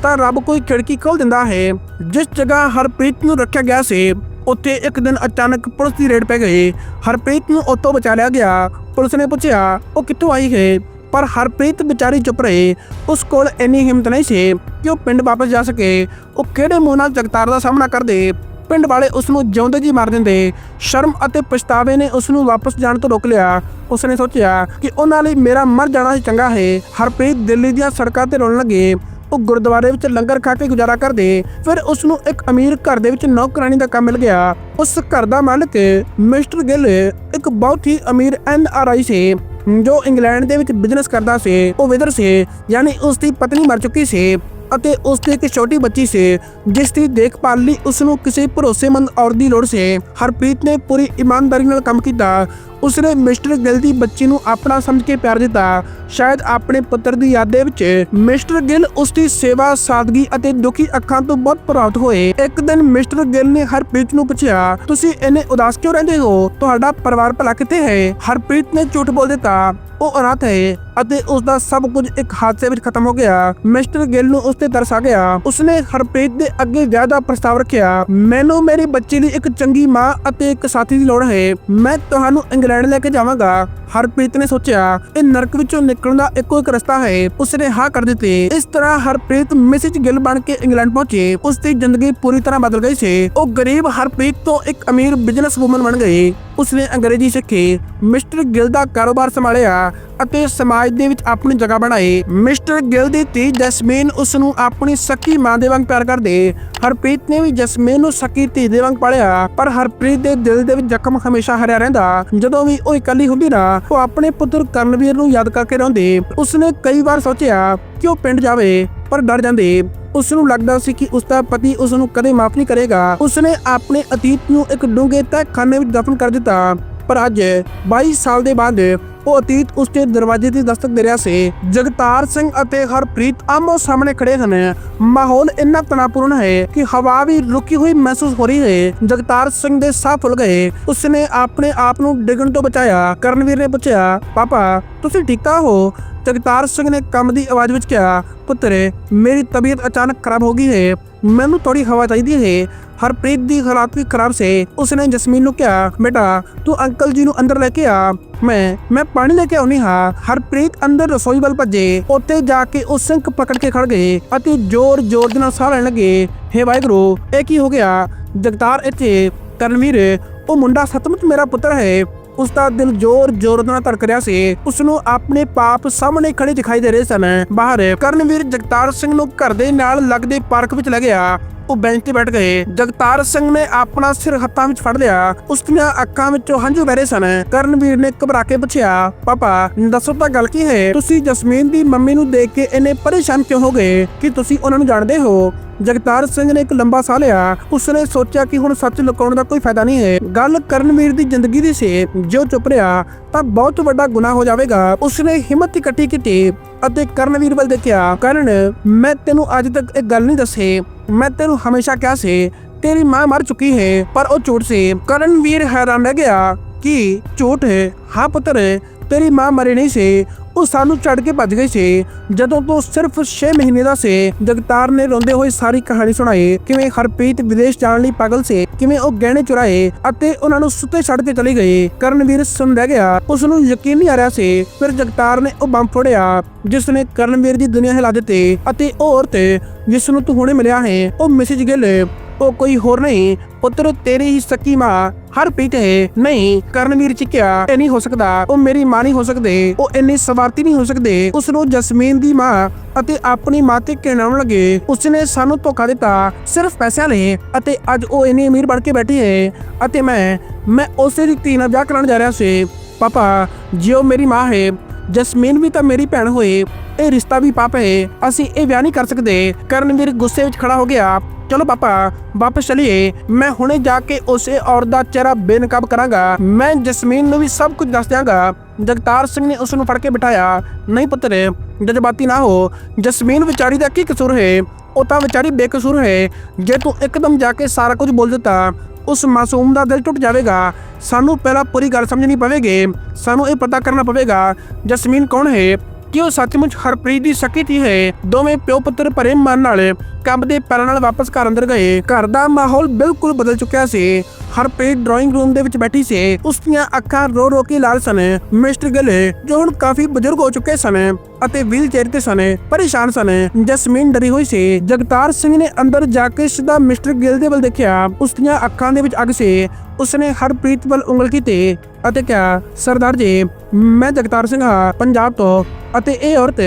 ਤਾਂ ਰੱਬ ਕੋਈ ਖਿੜਕੀ ਖੋਲ ਦਿੰਦਾ ਹੈ। ਜਿਸ ਜਗ੍ਹਾ ਹਰਪ੍ਰੀਤ ਨੂੰ ਰੱਖਿਆ ਗਿਆ ਸੀ, ਉੱਥੇ ਇੱਕ ਦਿਨ ਅਚਾਨਕ ਪੁਲਿਸ ਦੀ ਰੇਡ ਪੈ ਗਈ। ਹਰਪ੍ਰੀਤ ਨੂੰ ਉੱਥੋਂ ਬਚਾ ਲਿਆ ਗਿਆ। ਪੁਲਿਸ ਨੇ ਪੁੱਛਿਆ, ਉਹ ਕਿੱਥੋਂ ਆਈ ਹੈ? ਪਰ ਹਰਪ੍ਰੀਤ ਵਿਚਾਰੀ ਚੁੱਪ ਰਹੇ। ਉਸ ਕੋਲ ਇੰਨੀ ਹਿੰਮਤ ਨਹੀਂ ਸੀ ਕਿ ਉਹ ਪਿੰਡ ਵਾਪਸ ਜਾ ਸਕੇ। ਉਹ ਕਿਹੜੇ ਮੂੰਹ ਨਾਲ ਜਗਤਾਰ ਦਾ ਸਾਹਮਣਾ ਕਰਦੇ। ਪਿੰਡ ਵਾਲੇ ਉਸ ਨੂੰ ਜਿਉਂਦੇ ਜੀ ਮਾਰ ਦਿੰਦੇ। ਸ਼ਰਮ ਅਤੇ ਪਛਤਾਵੇ ਨੇ ਉਸ ਨੂੰ ਵਾਪਸ ਜਾਣ ਤੋਂ ਰੋਕ ਲਿਆ। ਉਸ ਨੇ ਸੋਚਿਆ ਕਿ ਉਹਨਾਂ ਲਈ ਮੇਰਾ ਮਰ ਜਾਣਾ ਹੀ ਚੰਗਾ ਹੈ। ਹਰਪ੍ਰੀਤ ਦਿੱਲੀ ਦੀਆਂ ਸੜਕਾਂ ਤੇ ਰੋਣ ਲੱਗੇ। ਉਹ ਗੁਰਦੁਆਰੇ ਵਿੱਚ ਲੰਗਰ ਖਾ ਕੇ ਗੁਜ਼ਾਰਾ ਕਰਦੇ। ਫਿਰ ਉਸ ਨੂੰ ਇੱਕ ਅਮੀਰ ਘਰ ਦੇ ਵਿੱਚ ਨੌਕਰਾਨੀ ਦਾ ਕੰਮ ਮਿਲ ਗਿਆ। ਉਸ ਘਰ ਦਾ ਮਾਲਕ ਮਿਸਟਰ ਗਿੱਲ ਇੱਕ ਬਹੁਤ ਹੀ ਅਮੀਰ ਐਨ ਆਰ ਆਈ ਸੀ। ਜੋ ਇੰਗਲੈਂਡ ਦੇ ਵਿੱਚ ਬਿਜ਼ਨਸ ਕਰਦਾ ਸੀ, ਉਹ ਵਿਦਰ ਸੀ, ਯਾਨੀ ਉਸ ਦੀ ਪਤਨੀ ਮਰ ਚੁੱਕੀ ਸੀ ਅਤੇ ਉਸ ਦੀ ਇੱਕ ਛੋਟੀ ਬੱਚੀ ਸੀ, ਜਿਸ ਦੀ ਦੇਖਭਾਲ ਲਈ ਉਸ ਨੂੰ ਕਿਸੇ ਭਰੋਸੇਮੰਦ ਔਰਤ ਦੀ ਲੋੜ ਸੀ। ਹਰਪ੍ਰੀਤ ਨੇ ਪੂਰੀ ਇਮਾਨਦਾਰੀ ਨਾਲ ਕੰਮ ਕੀਤਾ ਉਸਨੇ ਮਿਸਟਰ ਗਿੱਲ ਦੀ ਬੱਚੀ ਨੂੰ ਆਪਣਾ ਸਮਝ ਕੇ ਪਿਆਰ ਦਿੱਤਾ। ਸ਼ਾਇਦ ਆਪਣੇ ਪੁੱਤਰ ਦੀ ਯਾਦ ਦੇ ਵਿੱਚ ਮਿਸਟਰ ਗਿੱਲ ਉਸ ਦੀ ਸੇਵਾ, ਸਾਦਗੀ ਅਤੇ ਦੁਖੀ ਅੱਖਾਂ ਤੋਂ ਬਹੁਤ ਪ੍ਰਭਾਵਿਤ ਹੋਏ। ਇੱਕ ਦਿਨ ਮਿਸਟਰ ਗਿੱਲ ਨੇ ਹਰਪ੍ਰੀਤ ਨੂੰ ਪੁੱਛਿਆ, ਤੁਸੀਂ ਇੰਨੇ ਉਦਾਸ ਕਿਉਂ ਰਹਿੰਦੇ ਹੋ? ਤੁਹਾਡਾ ਪਰਿਵਾਰ ਭਲਾ ਕਿੱਥੇ ਹੈ? ਹਰਪ੍ਰੀਤ ਨੇ ਝੂਠ ਬੋਲ ਦਿੱਤਾ, ਉਹ ਅਨਾਥ ਹੈ ਅਤੇ ਉਸ ਦਾ ਸਭ ਕੁਝ ਇੱਕ ਹਾਦਸੇ ਵਿੱਚ ਖਤਮ ਹੋ ਗਿਆ। ਮਿਸਟਰ ਗਿੱਲ ਨੂੰ ਉਸ ਤੇ ਤਰਸ ਆ ਗਿਆ। ਉਸਨੇ ਹਰਪ੍ਰੀਤ ਦੇ ਅੱਗੇ ਵਿਆਹ ਦਾ ਪ੍ਰਸਤਾਵ ਰੱਖਿਆ, ਮੈਨੂੰ ਮੇਰੀ ਬੱਚੇ ਲਈ ਇੱਕ ਚੰਗੀ ਮਾਂ ਅਤੇ ਇੱਕ ਸਾਥੀ ਦੀ ਲੋੜ ਹੈ। ਮੈਂ ਤੁਹਾਨੂੰ ਇੰਗਲੈਂਡ ਲੈ ਕੇ ਜਾਵਾਂਗਾ। ਹਰਪ੍ਰੀਤ ਨੇ ਸੋਚਿਆ, ਇਹ ਨਰਕ ਵਿੱਚੋਂ ਨਿਕਲਣ ਦਾ ਇੱਕੋ ਇੱਕ ਰਸਤਾ ਹੈ। ਉਸਨੇ ਹਾਂ ਕਰ ਦਿੱਤੀ। ਇਸ ਤਰ੍ਹਾਂ ਹਰਪ੍ਰੀਤ ਮਿਸਿਸ ਗਿੱਲ ਬਣ ਕੇ ਇੰਗਲੈਂਡ ਪਹੁੰਚੀ। ਉਸ ਦੀ ਜ਼ਿੰਦਗੀ ਪੂਰੀ ਤਰ੍ਹਾਂ ਬਦਲ ਗਈ ਸੀ। ਉਹ ਗਰੀਬ ਹਰਪ੍ਰੀਤ ਤੋਂ ਇੱਕ ਅਮੀਰ ਬਿਜ਼ਨਸਵੂਮਨ ਬਣ ਗਈ। ਉਸਨੇ ਅੰਗਰੇਜ਼ੀ ਸਿੱਖੀ, ਮਿਸਟਰ ਗਿੱਲ ਦਾ ਕਾਰੋਬਾਰ ਸੰਭਾਲਿਆ ਅਤੇ ਸਮਾਜ ਦੇ ਵਿੱਚ ਆਪਣੀ ਜਗ੍ਹਾ ਬਣਾਈ। ਮਿਸਟਰ ਗਿੱਲ ਦੀ ਧੀ ਜਸਮੀਨ ਉਸ ਨੂੰ ਆਪਣੀ ਸਕੀ ਮਾਂ ਦੇ ਵਾਂਗ ਪਿਆਰ ਕਰਦੇ। ਹਰਪ੍ਰੀਤ ਨੇ ਵੀ ਜਸਮੀਨ ਨੂੰ ਸਕੀ ਧੀ ਦੇ ਵਾਂਗ ਪਾਲਿਆ, ਪਰ ਹਰਪ੍ਰੀਤ ਦੇ ਦਿਲ ਦੇ ਵਿੱਚ ਜ਼ਖਮ ਹਮੇਸ਼ਾ ਹਰਿਆ ਰਹਿੰਦਾ। ਜਦੋਂ ਵੀ ਉਹ ਇਕੱਲੀ ਹੁੰਦੀ ਨਾ, ਉਹ ਆਪਣੇ ਪੁੱਤਰ ਕਰਨਵੀਰ ਨੂੰ ਯਾਦ ਕਰਕੇ ਰੋਂਦੀ। ਉਸਨੇ ਕਈ ਵਾਰ ਸੋਚਿਆ ਕਿ ਉਹ ਪਿੰਡ ਜਾਵੇ, ਪਰ ਡਰ ਜਾਂਦੇ। ਉਸ ਨੂੰ ਲੱਗਦਾ ਸੀ ਕਿ ਉਸ ਦਾ ਪਤੀ ਉਸ ਨੂੰ ਕਦੇ ਮਾਫ ਨਹੀਂ ਕਰੇਗਾ। ਉਸਨੇ ਆਪਣੇ ਅਤੀਤ ਨੂੰ ਇੱਕ ਡੂੰਘੇ ਤਹਿਖਾਨੇ ਵਿੱਚ ਦਫਨ ਕਰ ਦਿੱਤਾ। ਪਰ ਅੱਜ 22 ਸਾਲ ਦੇ ਬਾਅਦ ਉਹ ਅਤੀਤ ਉਸ ਦਰਵਾਜ਼ੇ ਦੀ ਦਸਤਕ ਦੇ ਰਿਹਾ ਸੀ। ਜਗਤਾਰ ਸਿੰਘ ਅਤੇ ਹਰਪ੍ਰੀਤ ਆਮੋ ਸਾਹਮਣੇ ਖੜੇ ਹਨ ਮਾਹੌਲ ਇੰਨਾ ਤਣਾਪੂਰਨ ਹੈ ਕਿ ਹਵਾ ਵੀ ਰੁਕੀ ਹੋਈ ਮਹਿਸੂਸ ਹੋ ਰਹੀ ਹੈ। ਜਗਤਾਰ ਸਿੰਘ ਦੇ ਸਾਹ ਫੁੱਲ ਗਏ। ਉਸਨੇ ਆਪਣੇ ਆਪ ਨੂੰ ਡਿੱਗਣ ਤੋਂ ਬਚਾਇਆ। ਕਰਨਵੀਰ ਨੇ ਪੁੱਛਿਆ, ਪਾਪਾ, ਤੁਸੀਂ ਠੀਕ ਤਾਂ ਹੋ? ਜਗਤਾਰ ਸਿੰਘ ਨੇ ਕੰਮ ਦੀ ਆਵਾਜ਼ ਵਿੱਚ ਕਿਹਾ, ਪੁੱਤਰੇ, ਮੇਰੀ ਤਬੀਅਤ ਅਚਾਨਕ ਖਰਾਬ ਹੋ ਗਈ ਹੈ। ਮੈਨੂੰ ਥੋੜੀ ਹਵਾ ਚਾਹੀਦੀ ਹੈ। ਹਰਪ੍ਰੀਤ ਦੀ ਹਾਲਾਤ ਵੀ ਖਰਾਬ ਸੀ। ਉਸਨੇ ਜਸਮੀਨ ਨੂੰ ਕਿਹਾ, ਬੇਟਾ, ਤੂੰ ਅੰਕਲ ਜੀ ਨੂੰ ਅੰਦਰ ਲੈ ਕੇ ਆ। ਮੈਂ ਮੈਂ ਪਾਣੀ ਲੈ ਕੇ ਆਉਣੀ ਹਾਂ। ਹਰਪ੍ਰੀਤ ਅੰਦਰ ਰਸੋਈ ਵੱਲ ਭੱਜੇ। ਉੱਥੇ ਜਾ ਕੇ ਉਹ ਸਿੰਕ ਪਕੜ ਕੇ ਖੜ ਗਏ ਅਤੇ ਜ਼ੋਰ ਜ਼ੋਰ ਦੇ ਨਾਲ ਸਾਹ ਲੈਣ ਲੱਗੇ। ਹੇ ਵਾਹਿਗੁਰੂ, ਇਹ ਕੀ ਹੋ ਗਿਆ? ਜਗਤਾਰ ਇੱਥੇ। ਕਰਨਵੀਰ ਉਹ ਮੁੰਡਾ ਸੱਚਮੁੱਚ ਮੇਰਾ ਪੁੱਤਰ ਹੈ। ਉਸ ਦਾ ਦਿਲ ਜ਼ੋਰ ਜ਼ੋਰ ਨਾਲ ਧੜਕ ਰਿਹਾ ਸੀ। ਉਸ ਨੂੰ ਆਪਣੇ ਪਾਪ ਸਾਹਮਣੇ ਖੜੇ ਦਿਖਾਈ ਦੇ ਰਹੇ ਸਨ। ਬਾਹਰ ਕਰਨਵੀਰ ਜਗਤਾਰ ਸਿੰਘ ਨੂੰ ਘਰ ਦੇ ਨਾਲ ਲੱਗਦੇ ਪਾਰਕ ਵਿੱਚ ਲੈ ਗਿਆ। ਉਹ ਬੈਂਚ ਤੇ ਬੈਠ ਗਏ। ਜਗਤਾਰ ਸਿੰਘ ਨੇ ਆਪਣਾ ਸਿਰ ਹੱਥਾਂ ਵਿੱਚ ਫੜ ਲਿਆ। ਉਸ ਦੀਆਂ ਅੱਖਾਂ ਵਿੱਚੋਂ ਹੰਝੂ ਵਹਿ ਰਹੇ ਸਨ। ਕਰਨਵੀਰ ਨੇ ਘਬਰਾ ਕੇ ਪੁੱਛਿਆ, ਪਾਪਾ, ਦੱਸੋ ਤਾਂ ਗੱਲ ਕੀ ਹੈ? ਤੁਸੀਂ ਜਸਮੀਨ ਦੀ ਮੰਮੀ ਨੂੰ ਦੇਖ ਕੇ ਇੰਨੇ ਪਰੇਸ਼ਾਨ ਕਿਉਂ ਹੋ ਗਏ? ਕਿ ਤੁਸੀਂ ਉਹਨਾਂ ਨੂੰ ਜਾਣਦੇ ਹੋ? ਜਗਤਾਰ ਸਿੰਘ ਨੇ ਇੱਕ ਲੰਬਾ ਸਾਹ ਲਿਆ। ਉਸਨੇ ਸੋਚਿਆ ਕਿ ਹੁਣ ਸੱਚ ਲੁਕਾਉਣ ਦਾ ਕੋਈ ਫਾਇਦਾ ਨਹੀਂ ਹੈ। ਗੱਲ ਕਰਨਵੀਰ ਦੀ ਜ਼ਿੰਦਗੀ ਦੀ ਸੀ। ਜੋ ਚੁੱਪ ਰਿਹਾ, ਤਾਂ ਬਹੁਤ ਵੱਡਾ ਗੁਨਾਹ ਹੋ ਜਾਵੇਗਾ। ਉਸਨੇ ਹਿੰਮਤ ਇਕੱਠੀ ਕੀਤੀ। ਅਤੇ ਕਰਨਵੀਰ ਵੱਲ ਦੇਖਿਆ, ਕਰਨ ਮੈਂ ਤੈਨੂੰ ਅੱਜ ਤੱਕ ਇਹ ਗੱਲ ਨਹੀਂ ਦੱਸੀ। ਮੈਂ ਤੈਨੂੰ ਹਮੇਸ਼ਾ ਕਿਹਾ ਸੀ, ਤੇਰੀ ਮਾਂ ਮਰ ਚੁੱਕੀ ਹੈ, ਪਰ ਉਹ ਝੂਠ ਸੀ। ਕਰਨਵੀਰ ਹੈਰਾਨ ਰਹਿ ਗਿਆ ਕਿ ਝੂਠ ਹੈ ਹਾਂ ਪੁੱਤਰ, ਤੇਰੀ ਮਾਂ ਮਰੀ ਨਹੀਂ ਸੀ। ਉਹ ਸਾਨੂੰ ਛੱਡ ਕੇ ਭੱਜ ਗਈ ਸੀ। ਜਦੋਂ ਤੂੰ ਸਿਰਫ 6 ਮਹੀਨੇ ਦਾ ਸੀ, ਜਗਤਾਰ ਨੇ ਰੋਂਦੇ ਹੋਏ ਸਾਰੀ ਕਹਾਣੀ ਸੁਣਾਈ। ਕਿਵੇਂ ਹਰਪ੍ਰੀਤ ਵਿਦੇਸ਼ ਜਾਣ ਲਈ ਪਾਗਲ ਸੀ, ਕਿਵੇਂ ਉਹ ਗਹਿਣੇ ਚੁਰਾਏ ਅਤੇ ਉਹਨਾਂ ਨੂੰ ਸੁੱਤੇ ਛੱਡ ਕੇ ਚਲੀ ਗਈ। ਕਰਨਵੀਰ ਸੁਣ ਰਹਿ ਗਿਆ, ਉਸ ਨੂੰ ਯਕੀਨ ਨਹੀਂ ਆ ਰਿਹਾ ਸੀ। ਫਿਰ ਜਗਤਾਰ ਨੇ ਉਹ ਬੰਬ ਫੋੜਿਆ, ਜਿਸ ਨੇ ਕਰਨਵੀਰ ਦੀ ਦੁਨੀਆ ਹਿਲਾ ਦਿੱਤੀ ਅਤੇ ਉਹ ਔਰਤ ਜਿਸ ਨੂੰ ਤੂੰ ਹੁਣੇ ਮਿਲਿਆ ਹੈ, ਉਹ ਮਿਸਿਜ ਗਿੱਲ ਉਹ ਕੋਈ ਹੋਰ ਨਹੀਂ, ਪੁੱਤਰ ਤੇਰੀ ਹੀ ਸਕੀ ਮਾਂ ਹਰਪ੍ਰੀਤ ਹੈ ਨਹੀਂ ਕਰਨਵੀਰ ਚਿਕਿਆ, ਇਹ ਨਹੀਂ ਹੋ ਸਕਦਾ, ਉਹ ਮੇਰੀ ਮਾਂ ਨਹੀਂ ਹੋ ਸਕਦੇ, ਉਹ ਇੰਨੀ ਸਵਾਰਤੀ ਨਹੀਂ ਹੋ ਸਕਦੇ ਉਸ ਨੂੰ ਜਸਮੀਨ ਦੀ ਮਾਂ ਅਤੇ ਆਪਣੀ ਮਾਂ ਤੇ ਕਹਿਣਾਉਣ ਲੱਗੇ, ਉਸਨੇ ਸਾਨੂੰ ਧੋਖਾ ਦਿੱਤਾ, ਸਿਰਫ ਪੈਸਿਆਂ ਲਈ ਅਤੇ ਅੱਜ ਉਹ ਇੰਨੀ ਅਮੀਰ ਬਣ ਕੇ ਬੈਠੀ ਹੈ ਅਤੇ ਮੈਂ ਮੈਂ ਉਸੇ ਦੀ ਧੀ ਨਾਲ ਵਿਆਹ ਕਰਾਉਣ ਜਾ ਰਿਹਾ ਸੀ, ਪਾਪਾ ਜਿਉ ਮੇਰੀ ਮਾਂ ਹੈ, ਜਸਮੀਨ ਵੀ ਤਾਂ ਮੇਰੀ ਭੈਣ ਹੋਏ, ਇਹ ਰਿਸ਼ਤਾ ਵੀ ਪਾਪ ਹੈ, ਅਸੀਂ ਇਹ ਵਿਆਹ ਨਹੀਂ ਕਰ ਸਕਦੇ ਕਰਨਵੀਰ ਗੁੱਸੇ ਵਿੱਚ ਖੜਾ ਹੋ ਗਿਆ। ਚਲੋ ਪਾਪਾ, ਵਾਪਸ ਚਲੀਏ। ਮੈਂ ਹੁਣੇ ਜਾ ਕੇ ਉਸੇ ਔਰਤ ਦਾ ਚਿਹਰਾ ਬੇਨਕਾਬ ਕਰਾਂਗਾ। ਮੈਂ ਜਸਮੀਨ ਨੂੰ ਵੀ ਸਭ ਕੁਝ ਦੱਸ ਦਿਆਂਗਾ। ਜਗਤਾਰ ਸਿੰਘ ਨੇ ਉਸ ਨੂੰ ਫੜ ਕੇ ਬਿਠਾਇਆ। ਨਹੀਂ ਪੁੱਤਰ, ਜਜ਼ਬਾਤੀ ਨਾ ਹੋ। ਜਸਮੀਨ ਵਿਚਾਰੀ ਦਾ ਕੀ ਕਸੂਰ ਹੈ? ਉਹ ਤਾਂ ਵਿਚਾਰੀ ਬੇਕਸੂਰ ਹੈ। ਜੇ ਤੂੰ ਇੱਕਦਮ ਜਾ ਕੇ ਸਾਰਾ ਕੁਝ ਬੋਲ ਦਿੱਤਾ, ਉਸ ਮਾਸੂਮ ਦਾ ਦਿਲ ਟੁੱਟ ਜਾਵੇਗਾ। ਸਾਨੂੰ ਪਹਿਲਾਂ ਪੂਰੀ ਗੱਲ ਸਮਝਣੀ ਪਵੇਗੀ। ਸਾਨੂੰ ਇਹ ਪਤਾ ਕਰਨਾ ਪਵੇਗਾ। ਜਸਮੀਨ ਕੌਣ ਹੈ? ਕਿ ਉਹ ਸੱਚਮੁੱਚ ਹਰਪ੍ਰੀਤ ਦੀ ਸਕੀ ਧੀ ਹੈ ਦੋਵੇਂ ਪਿਓ ਪੁੱਤਰ ਭਰੇ ਮਨ ਨਾਲ ਕੰਬਦੇ ਪੈਰਾਂ ਨਾਲ ਵਾਪਸ ਘਰ ਅੰਦਰ ਗਏ। ਘਰ ਦਾ ਮਾਹੌਲ ਬਿਲਕੁਲ ਬਦਲ ਚੁੱਕਿਆ ਸੀ। ਹਰਪ੍ਰੀਤ ਡਰਾਇੰਗ ਰੂਮ ਦੇ ਵਿੱਚ ਬੈਠੀ ਸੀ। ਉਸ ਦੀਆਂ ਅੱਖਾਂ ਰੋ ਰੋ ਕੇ ਲਾਲ ਸਨ। ਮਿਸਟਰ ਗਿੱਲ, ਜੋ ਹੁਣ ਕਾਫੀ ਬਜ਼ੁਰਗ ਹੋ ਚੁੱਕੇ ਸਨ ਅਤੇ ਵੀਲ ਚੇਅਰ ਤੇ ਸਨ, ਪਰੇਸ਼ਾਨ ਸਨ। ਜਸਮੀਨ ਡਰੀ ਹੋਈ ਸੀ। ਜਗਤਾਰ ਸਿੰਘ ਨੇ ਅੰਦਰ ਜਾ ਕੇ ਸਿੱਧਾ ਮਿਸਟਰ ਗਿੱਲ ਦੇ ਵੱਲ ਦੇਖਿਆ। ਉਸ ਦੀਆਂ ਅੱਖਾਂ ਦੇ ਵਿੱਚ ਅੱਗ ਸੀ। ਉਸਨੇ ਹਰਪ੍ਰੀਤ ਵੱਲ ਉਂਗਲ ਕੀਤੀ ਅਤੇ ਕਿਹਾ, ਸਰਦਾਰ ਜੀ ਮੈਂ ਜਗਤਾਰ ਸਿੰਘ ਹਾਂ, ਪੰਜਾਬ ਤੋਂ। ਅਤੇ ਇਹ ਔਰਤ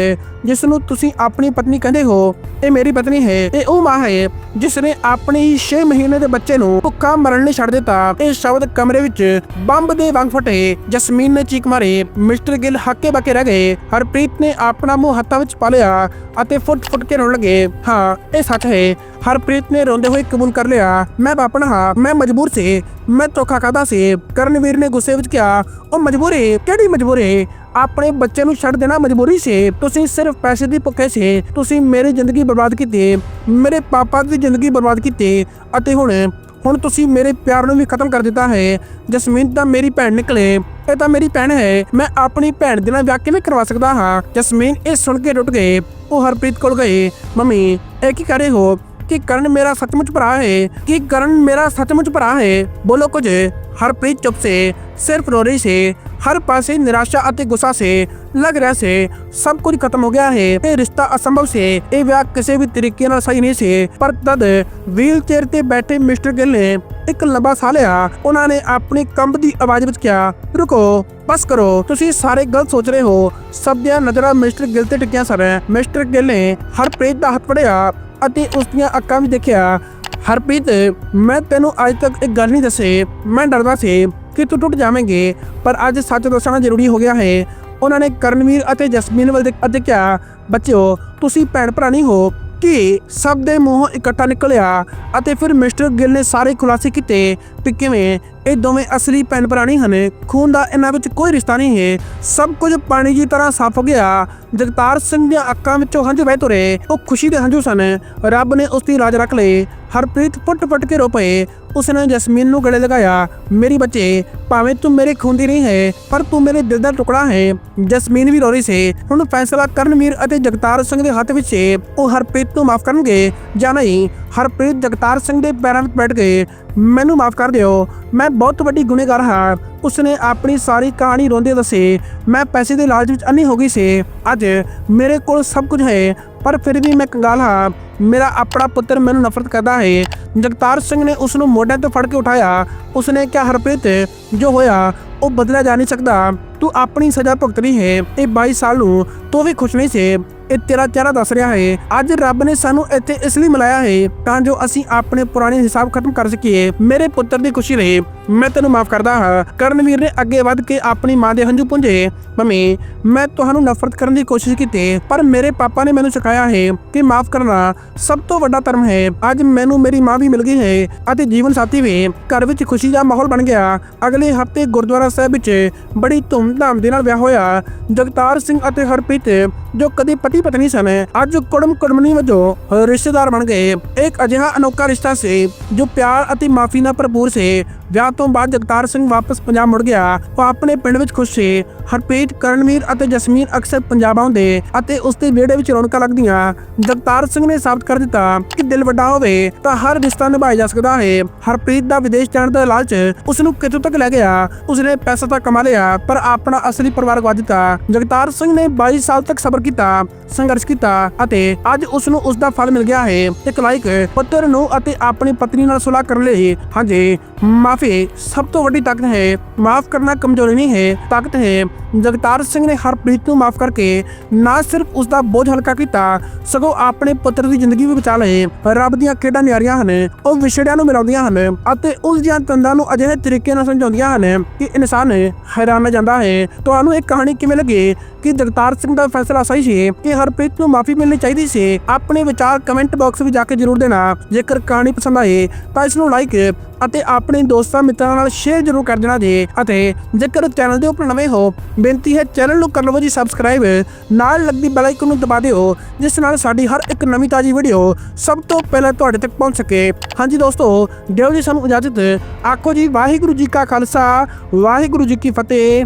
ਜਿਸ ਨੂੰ ਤੁਸੀਂ ਆਪਣੀ ਪਤਨੀ ਕਹਿੰਦੇ ਹੋ, ਇਹ ਮੇਰੀ ਪਤਨੀ ਹੈ। ਇਹ ਉਹ ਮਾਂ ਹੈ ਜਿਸ ਨੇ ਆਪਣੀ 6 ਮਹੀਨੇ ਦੇ ਬੱਚੇ ਨੂੰ ਭੁੱਖਾ ਮਰਨ ਲਈ ਛੱਡ ਦਿੱਤਾ। ਇਹ ਸ਼ਬਦ ਕਮਰੇ ਵਿੱਚ ਬੰਬ ਦੇ ਵਾਂਗ ਫਟੇ, ਜਸਮੀਨ ਨੇ ਚੀਕ ਮਾਰੀ, ਮਿਸਟਰ ਗਿੱਲ ਹੱਕੇ ਬੱਕੇ ਰਹਿ ਗਏ, ਹਰਪ੍ਰੀਤ ਨੇ ਆਪਣਾ ਮੂੰਹ ਹੱਥਾਂ ਵਿੱਚ ਪਾ ਲਿਆ ਅਤੇ ਫੁੱਟ ਫੁੱਟ ਕੇ ਰੋਣ ਲੱਗੇ। ਹਾਂ, ਇਹ ਸੱਚ ਹੈ, ਹਰਪ੍ਰੀਤ ਨੇ ਰੋਂਦੇ ਹੋਏ ਕਬੂਲ ਕਰ ਲਿਆ। ਮੈਂ ਬਾਪਣਾ ਹਾਂ, ਮੈਂ ਮਜਬੂਰ ਸੀ, ਮੈਂ ਧੋਖਾ ਖਾਦਾ ਸੀ। ਕਰਨਵੀਰ ਨੇ ਗੁੱਸੇ ਵਿੱਚ ਕਿਹਾ, ਉਹ ਮਜਬੂਰੀ ਕਿਹੜੀ ਮਜਬੂਰੀ, ਆਪਣੇ ਬੱਚੇ ਨੂੰ ਛੱਡ ਦੇਣਾ ਮਜਬੂਰੀ ਸੀ। ਤੁਸੀਂ ਸਿਰਫ ਪੈਸੇ ਦੀ ਭੁੱਖੇ ਸੀ। ਤੁਸੀਂ ਮੇਰੀ ਜ਼ਿੰਦਗੀ ਬਰਬਾਦ ਕੀਤੀ, ਮੇਰੇ ਪਾਪਾ ਦੀ ਜ਼ਿੰਦਗੀ ਬਰਬਾਦ ਕੀਤੀ ਅਤੇ ਹੁਣ ਹੁਣ ਤੁਸੀਂ ਮੇਰੇ ਪਿਆਰ ਨੂੰ ਵੀ ਖਤਮ ਕਰ ਦਿੱਤਾ ਹੈ। ਜਸਮੀਨ ਤਾਂ ਮੇਰੀ ਭੈਣ ਨਿਕਲੇ। ਇਹ ਤਾਂ ਮੇਰੀ ਭੈਣ ਹੈ। ਮੈਂ ਆਪਣੀ ਭੈਣ ਦੇ ਨਾਲ ਵਿਆਹ ਕਿਵੇਂ ਕਰਵਾ ਸਕਦਾ ਹਾਂ? ਜਸਮੀਨ ਇਹ ਸੁਣ ਕੇ ਟੁੱਟ ਗਏ। ਉਹ ਹਰਪ੍ਰੀਤ ਕੋਲ ਗਏ। ਮੰਮੀ, ਇਹ ਕੀ ਕਰ ਰਹੇ ਹੋ? ਕਿ ਕਰਨ ਮੇਰਾ ਸੱਚਮੁੱਚ ਭਰਾ ਹੈ, ਕਿ ਕਰਨ ਮੇਰਾ ਸੱਚਮੁੱਚ ਭਰਾ ਹੈ, ਬੋਲੋ ਕੁਝ। ਹਰਪ੍ਰੀਤ ਚੁੱਪ ਸੇ ਸਿਰਫ ਰੋ ਰਹੀ ਸੀ, ਹਰ ਪਾਸੇ ਨਿਰਾਸ਼ਾ ਅਤੇ ਗੁੱਸਾ ਸੇ, ਲੱਗ ਰਿਹਾ ਸੀ, ਸਭ ਕੁਝ ਖਤਮ ਹੋ ਗਿਆ ਹੈ। ਇਹ ਰਿਸ਼ਤਾ ਅਸੰਭਵ ਸੀ, ਇਹ ਵਿਆਹ ਕਿਸੇ ਵੀ ਤਰੀਕੇ ਨਾਲ ਸਹੀ ਨਹੀਂ ਸੀ, ਪਰ ਤਦ ਵੀਲ ਚੇਅਰ ਤੇ ਬੈਠੇ ਮਿਸਟਰ ਗਿੱਲ ਨੇ ਇੱਕ ਲੰਬਾ ਸਾਹ ਲਿਆ। ਉਹਨਾਂ ਨੇ ਆਪਣੀ ਕੰਬਦੀ ਆਵਾਜ਼ ਵਿੱਚ ਕਿਹਾ, ਰੁਕੋ, ਬਸ ਕਰੋ, ਤੁਸੀਂ ਸਾਰੇ ਗਲਤ ਸੋਚ ਰਹੇ ਹੋ। ਸਭ ਦੀਆਂ ਨਜ਼ਰਾਂ ਮਿਸਟਰ ਗਿੱਲ ਤੇ ਟਿਕੀਆਂ ਸਨ। ਮਿਸਟਰ ਗਿੱਲ ਨੇ ਹਰਪ੍ਰੀਤ ਦਾ ਹੱਥ ਫੜਿਆ। ਅਤੇ ਉਸ ਦੀਆਂ ਅੱਖਾਂ ਵਿੱਚ ਦੇਖਿਆ। ਹਰਪ੍ਰੀਤ, ਮੈਂ ਤੈਨੂੰ ਅੱਜ ਤੱਕ ਇੱਕ ਗੱਲ ਨਹੀਂ ਦੱਸੀ। ਮੈਂ ਡਰਦਾ ਸੀ ਕਿ ਤੂੰ ਟੁੱਟ ਜਾਵੇਂਗੇ, ਪਰ ਅੱਜ ਸੱਚ ਦੱਸਣਾ ਜ਼ਰੂਰੀ ਹੋ ਗਿਆ ਹੈ। ਉਹਨਾਂ ਨੇ ਕਰਨਵੀਰ ਅਤੇ ਜਸਮੀਨ ਵੱਲ ਦੇਖ- ਅਤੇ ਕਿਹਾ ਬੱਚਿਓ, ਤੁਸੀਂ ਭੈਣ ਭਰਾ ਨਹੀਂ ਹੋ। ਕਿ ਸਭ ਦੇ ਮੂੰਹੋਂ ਇਕੱਠਾ ਨਿਕਲਿਆ ਅਤੇ ਫਿਰ ਮਿਸਟਰ ਗਿੱਲ ਨੇ ਸਾਰੇ ਖੁਲਾਸੇ ਕੀਤੇ ਕਿ ਕਿਵੇਂ ਇਹ ਦੋਵੇਂ ਅਸਲੀ ਭੈਣ ਭਰਾ ਨਹੀਂ ਹਨ, ਖੂਨ ਦਾ ਇਹਨਾਂ ਵਿੱਚ ਕੋਈ ਰਿਸ਼ਤਾ ਨਹੀਂ ਹੈ। ਸਭ ਕੁਝ ਪਾਣੀ ਦੀ ਤਰ੍ਹਾਂ ਸਾਫ਼ ਹੋ ਗਿਆ। ਜਗਤਾਰ ਸਿੰਘ ਦੀਆਂ ਅੱਖਾਂ ਵਿੱਚੋਂ ਹੰਝੂ ਵਹਿ ਤੁਰੇ। ਉਹ ਖੁਸ਼ੀ ਦੇ ਹੰਝੂ ਸਨ। ਰੱਬ ਨੇ ਉਸ ਦੀ ਲਾਜ ਰੱਖ ਲਈ। ਹਰਪ੍ਰੀਤ ਫੁੱਟ ਫੁੱਟ ਕੇ ਰੋ ਪਏ। ਉਸਨੇ ਜਸਮੀਨ ਨੂੰ ਗਲੇ ਲਗਾਇਆ, ਮੇਰੀ ਬੱਚੇ, ਭਾਵੇਂ ਤੂੰ ਮੇਰੇ ਖੂਨ ਦੀ ਨਹੀਂ ਹੈ, ਪਰ ਤੂੰ ਮੇਰੇ ਦਿਲ ਦਾ ਟੁਕੜਾ ਹੈ। ਜਸਮੀਨ ਵੀ ਰੋ ਰਹੀ ਸੀ। ਹੁਣ ਫੈਸਲਾ ਕਰਨਵੀਰ ਅਤੇ ਜਗਤਾਰ ਸਿੰਘ ਦੇ ਹੱਥ ਵਿੱਚ ਸੀ ਉਹ ਹਰਪ੍ਰੀਤ ਨੂੰ ਮਾਫ ਕਰਨਗੇ ਜਾਂ ਨਹੀਂ, ਹਰਪ੍ਰੀਤ, ਜਗਤਾਰ ਸਿੰਘ ਦੇ ਪੈਰਾਂ ਵਿੱਚ ਬੈਠ ਗਏ। ਮੈਨੂੰ ਮਾਫ ਕਰ ਦਿਓ। ਮੈਂ ਬਹੁਤ ਵੱਡੀ ਗੁਨੇਗਾਰ ਹਾਂ। ਉਸਨੇ ਆਪਣੀ ਸਾਰੀ ਕਹਾਣੀ ਰੋਂਦੇ ਦੱਸੇ। ਮੈਂ ਪੈਸੇ ਦੇ ਲਾਲਚ ਵਿੱਚ ਅੰਨੀ ਹੋ ਗਈ ਸੀ। ਅੱਜ ਮੇਰੇ ਕੋਲ ਸਭ ਕੁਝ ਹੈ, ਪਰ ਫਿਰ ਵੀ ਮੈਂ ਕੰਗਾਲ ਹਾਂ। ਮੇਰਾ ਆਪਣਾ ਪੁੱਤਰ ਮੈਨੂੰ ਨਫ਼ਰਤ ਕਰਦਾ ਹੈ। ਜਗਤਾਰ ਸਿੰਘ ਨੇ ਉਸ ਨੂੰ ਮੋਢਿਆਂ ਤੋਂ ਫੜ ਕੇ ਉਠਾਇਆ। ਉਸਨੇ ਕਿਹਾ, ਹਰਪ੍ਰੀਤ, ਜੋ ਹੋਇਆ ਉਹ ਬਦਲਿਆ ਜਾ ਨਹੀਂ ਸਕਦਾ। ਤੂੰ ਆਪਣੀ ਸਜ਼ਾ ਭੁਗਤਣੀ ਹੈ। ਇਹ 22 ਸਾਲ ਨੂੰ ਤੂੰ ਵੀ ਖੁਸ਼ ਨਹੀਂ ਸੀ। ਇਹ ਤੇਰਾ ਚਿਹਰਾ ਦੱਸ ਰਿਹਾ ਹੈ। ਅੱਜ ਰੱਬ ਨੇ ਸਾਨੂੰ ਇੱਥੇ ਇਸ ਲਈ ਮਿਲਾਇਆ ਹੈ ਤਾਂ ਜੋ ਅਸੀਂ ਆਪਣੇ ਪੁਰਾਣੇ ਹਿਸਾਬ ਖਤਮ ਕਰ ਸਕੀਏ। ਮੇਰੇ ਪੁੱਤਰ ਦੀ ਖੁਸ਼ੀ ਰਹੇ। ਮੈਂ ਤੈਨੂੰ ਮਾਫ ਕਰਦਾ ਹਾਂ ਕਰਨਵੀਰ ਨੇ ਅੱਗੇ ਵੱਧ ਕੇ ਆਪਣੀ ਮਾਂ ਦੇ ਹੰਝੂ ਪੁੰਝੇ। ਮੰਮੀ, ਮੈਂ ਤੁਹਾਨੂੰ ਨਫ਼ਰਤ ਕਰਨ ਦੀ ਕੋਸ਼ਿਸ਼ ਕੀਤੀ, ਪਰ ਮੇਰੇ ਪਾਪਾ ਨੇ ਮੈਨੂੰ ਸਿਖਾਇਆ ਹੈ ਕਿ ਮਾਫ ਕਰਨਾ ਸਭ ਤੋਂ ਵੱਡਾ ਧਰਮ ਹੈ। ਅੱਜ ਮੈਨੂੰ ਮੇਰੀ ਮਾਂ ਵੀ ਮਿਲ ਗਈ ਹੈ ਅਤੇ ਜੀਵਨ ਸਾਥੀ ਵੀ ਘਰ ਵਿੱਚ ਖੁਸ਼ੀ ਦਾ ਮਾਹੌਲ ਬਣ ਗਿਆ। ਅਗਲੇ ਹਫ਼ਤੇ ਗੁਰਦੁਆਰਾ ਸਾਹਿਬ ਵਿੱਚ ਬੜੀ ਧੂਮਧਾਮ ਦੇ ਨਾਲ ਵਿਆਹ ਹੋਇਆ। ਜਗਤਾਰ ਸਿੰਘ ਅਤੇ ਹਰਪ੍ਰੀਤ, ਜੋ ਕਦੇ ਪਤੀ ਪਤਨੀ ਸਨ, ਅੱਜ ਕੁੜਮ ਕੁੜਮਣੀ ਵਜੋਂ ਰਿਸ਼ਤੇਦਾਰ ਬਣ ਗਏ। ਇੱਕ ਅਜਿਹਾ ਅਨੋਖਾ ਰਿਸ਼ਤਾ ਸੀ, ਜੋ ਪਿਆਰ ਅਤੇ ਮਾਫੀ ਨਾਲ ਭਰਪੂਰ ਸੀ। ਵਿਆਹ ਤੋਂ ਬਾਅਦ ਜਗਤਾਰ ਸਿੰਘ ਵਾਪਸ ਪੰਜਾਬ ਮੁੜ ਗਿਆ। ਉਹ ਆਪਣੇ ਪਿੰਡ ਵਿੱਚ ਖੁਸ਼ ਸੀ। ਹਰਪ੍ਰੀਤ, ਕਰਨਵੀਰ ਅਤੇ ਜਸਮੀਨ ਅਕਸਰ ਪੰਜਾਬ ਆਉਂਦੇ ਅਤੇ ਉਸ ਦੇ ਵਿਹੜੇ ਵਿੱਚ ਰੌਣਕਾਂ ਲੱਗਦੀਆਂ। ਜਗਤਾਰ ਸਿੰਘ ਨੇ ਸਾਬਤ ਕਰ ਦਿੱਤਾ ਕਿ ਦਿਲ ਵੱਡਾ ਹੋਵੇ ਤਾਂ ਹਰ ਰਿਸ਼ਤਾ ਨਿਭਾਇਆ ਜਾ ਸਕਦਾ ਹੈ। ਹਰਪ੍ਰੀਤ ਦਾ ਵਿਦੇਸ਼ ਜਾਣ ਦਾ ਲਾਲਚ ਉਸ ਨੂੰ ਕਿੱਥੋਂ ਤੱਕ ਲੈ ਗਿਆ? ਉਸਨੇ ਪੈਸਾ ਤਾਂ ਕਮਾ ਲਿਆ, ਪਰ ਆਪਣਾ ਅਸਲੀ ਪਰਿਵਾਰ ਗਵਾ ਦਿੱਤਾ। ਜਗਤਾਰ ਸਿੰਘ ਨੇ 22 ਸਾਲ ਤੱਕ ਸਬਰ ਕੀਤਾ, ਸੰਘਰਸ਼ ਕੀਤਾ ਅਤੇ ਅੱਜ ਉਸ ਨੂੰ ਉਸ ਦਾ ਫਲ ਮਿਲ ਗਿਆ ਹੈ। ਇੱਕ ਲਾਇਕ ਪੁੱਤਰ ਨੂੰ ਅਤੇ ਆਪਣੀ ਪਤਨੀ ਨਾਲ ਸੁਲ੍ਹਾ ਕਰਨ ਲਈ ਹਾਂਜੀ, ਮਾਫੀ ਸਭ ਤੋਂ ਵੱਡੀ ਤਾਕਤ ਹੈ। ਮਾਫ ਕਰਨਾ ਕਮਜ਼ੋਰੀ ਨਹੀਂ ਹੈ, ਤਾਕਤ ਹੈ। ਜਗਤਾਰ ਸਿੰਘ ਨੇ ਹਰਪ੍ਰੀਤ ਨੂੰ ਮਾਫ ਕਰਕੇ ਨਾ ਸਿਰਫ ਉਸ ਦਾ ਬੋਝ ਹਲਕਾ ਕੀਤਾ, ਸਗੋਂ ਆਪਣੇ ਪੁੱਤਰ ਦੀ ਜ਼ਿੰਦਗੀ ਵੀ ਬਚਾ ਲਏ। ਰੱਬ ਦੀਆਂ ਖੇਡਾਂ ਨਿਆਰੀਆਂ ਹਨ, ਉਹ ਵਿਛੜਿਆਂ ਨੂੰ ਮਿਲਾਉਂਦੀਆਂ ਹਨ ਅਤੇ ਉਸ ਦੀਆਂ ਤੰਦਾਂ ਨੂੰ ਅਜਿਹੇ ਤਰੀਕੇ ਨਾਲ ਸਮਝਾਉਂਦੀਆਂ ਹਨ ਕਿ ਇਨਸਾਨ ਹੈਰਾਨ ਜਾਂਦਾ ਹੈ। ਤੁਹਾਨੂੰ ਇਹ ਕਹਾਣੀ ਕਿਵੇਂ ਲੱਗੀ? ਕਿ ਜਗਤਾਰ ਸਿੰਘ ਦਾ ਫੈਸਲਾ ਸਹੀ ਸੀ ਕਿ ਹਰਪ੍ਰੀਤ ਨੂੰ ਮਾਫੀ ਮਿਲਣੀ ਚਾਹੀਦੀ ਸੀ। ਆਪਣੇ ਵਿਚਾਰ ਕਮੈਂਟ ਬਾਕਸ ਵਿੱਚ ਜਾ ਕੇ ਜਰੂਰ ਦੇਣਾ। ਜੇਕਰ ਕਹਾਣੀ ਪਸੰਦ ਆਏ ਤਾਂ ਇਸ ਨੂੰ ਲਾਈਕ ਅਤੇ ਆਪਣੇ ਦੋਸਤਾਂ ਮਿੱਤਰਾਂ ਨਾਲ ਸ਼ੇਅਰ ਜਰੂਰ ਕਰ ਦੇਣਾ ਜੀ। ਅਤੇ ਜੇਕਰ ਚੈਨਲ ਦੇ ਉੱਪਰ ਨਵੇਂ ਹੋ, ਬੇਨਤੀ ਹੈ ਚੈਨਲ ਨੂੰ ਕਰ ਲਵੋ ਜੀ ਸਬਸਕ੍ਰਾਈਬ ਨਾਲ ਲੱਗਦੀ ਬੈਲ ਆਈਕਨ ਨੂੰ ਦਬਾ ਦਿਓ, ਜਿਸ ਨਾਲ ਸਾਡੀ ਹਰ ਇੱਕ ਨਵੀਂ ਤਾਜੀ ਵੀਡੀਓ ਸਭ ਤੋਂ ਪਹਿਲਾਂ ਤੁਹਾਡੇ ਤੱਕ ਪਹੁੰਚ ਸਕੇ। ਹਾਂਜੀ ਦੋਸਤੋ, ਦਿਓ ਜੀ ਸਾਨੂੰ ਇਜਾਜ਼ਤ। ਆਖੋ ਜੀ, ਵਾਹਿਗੁਰੂ ਜੀ ਕਾ ਖਾਲਸਾ, ਵਾਹਿਗੁਰੂ ਜੀ ਕੀ ਫਤਿਹ।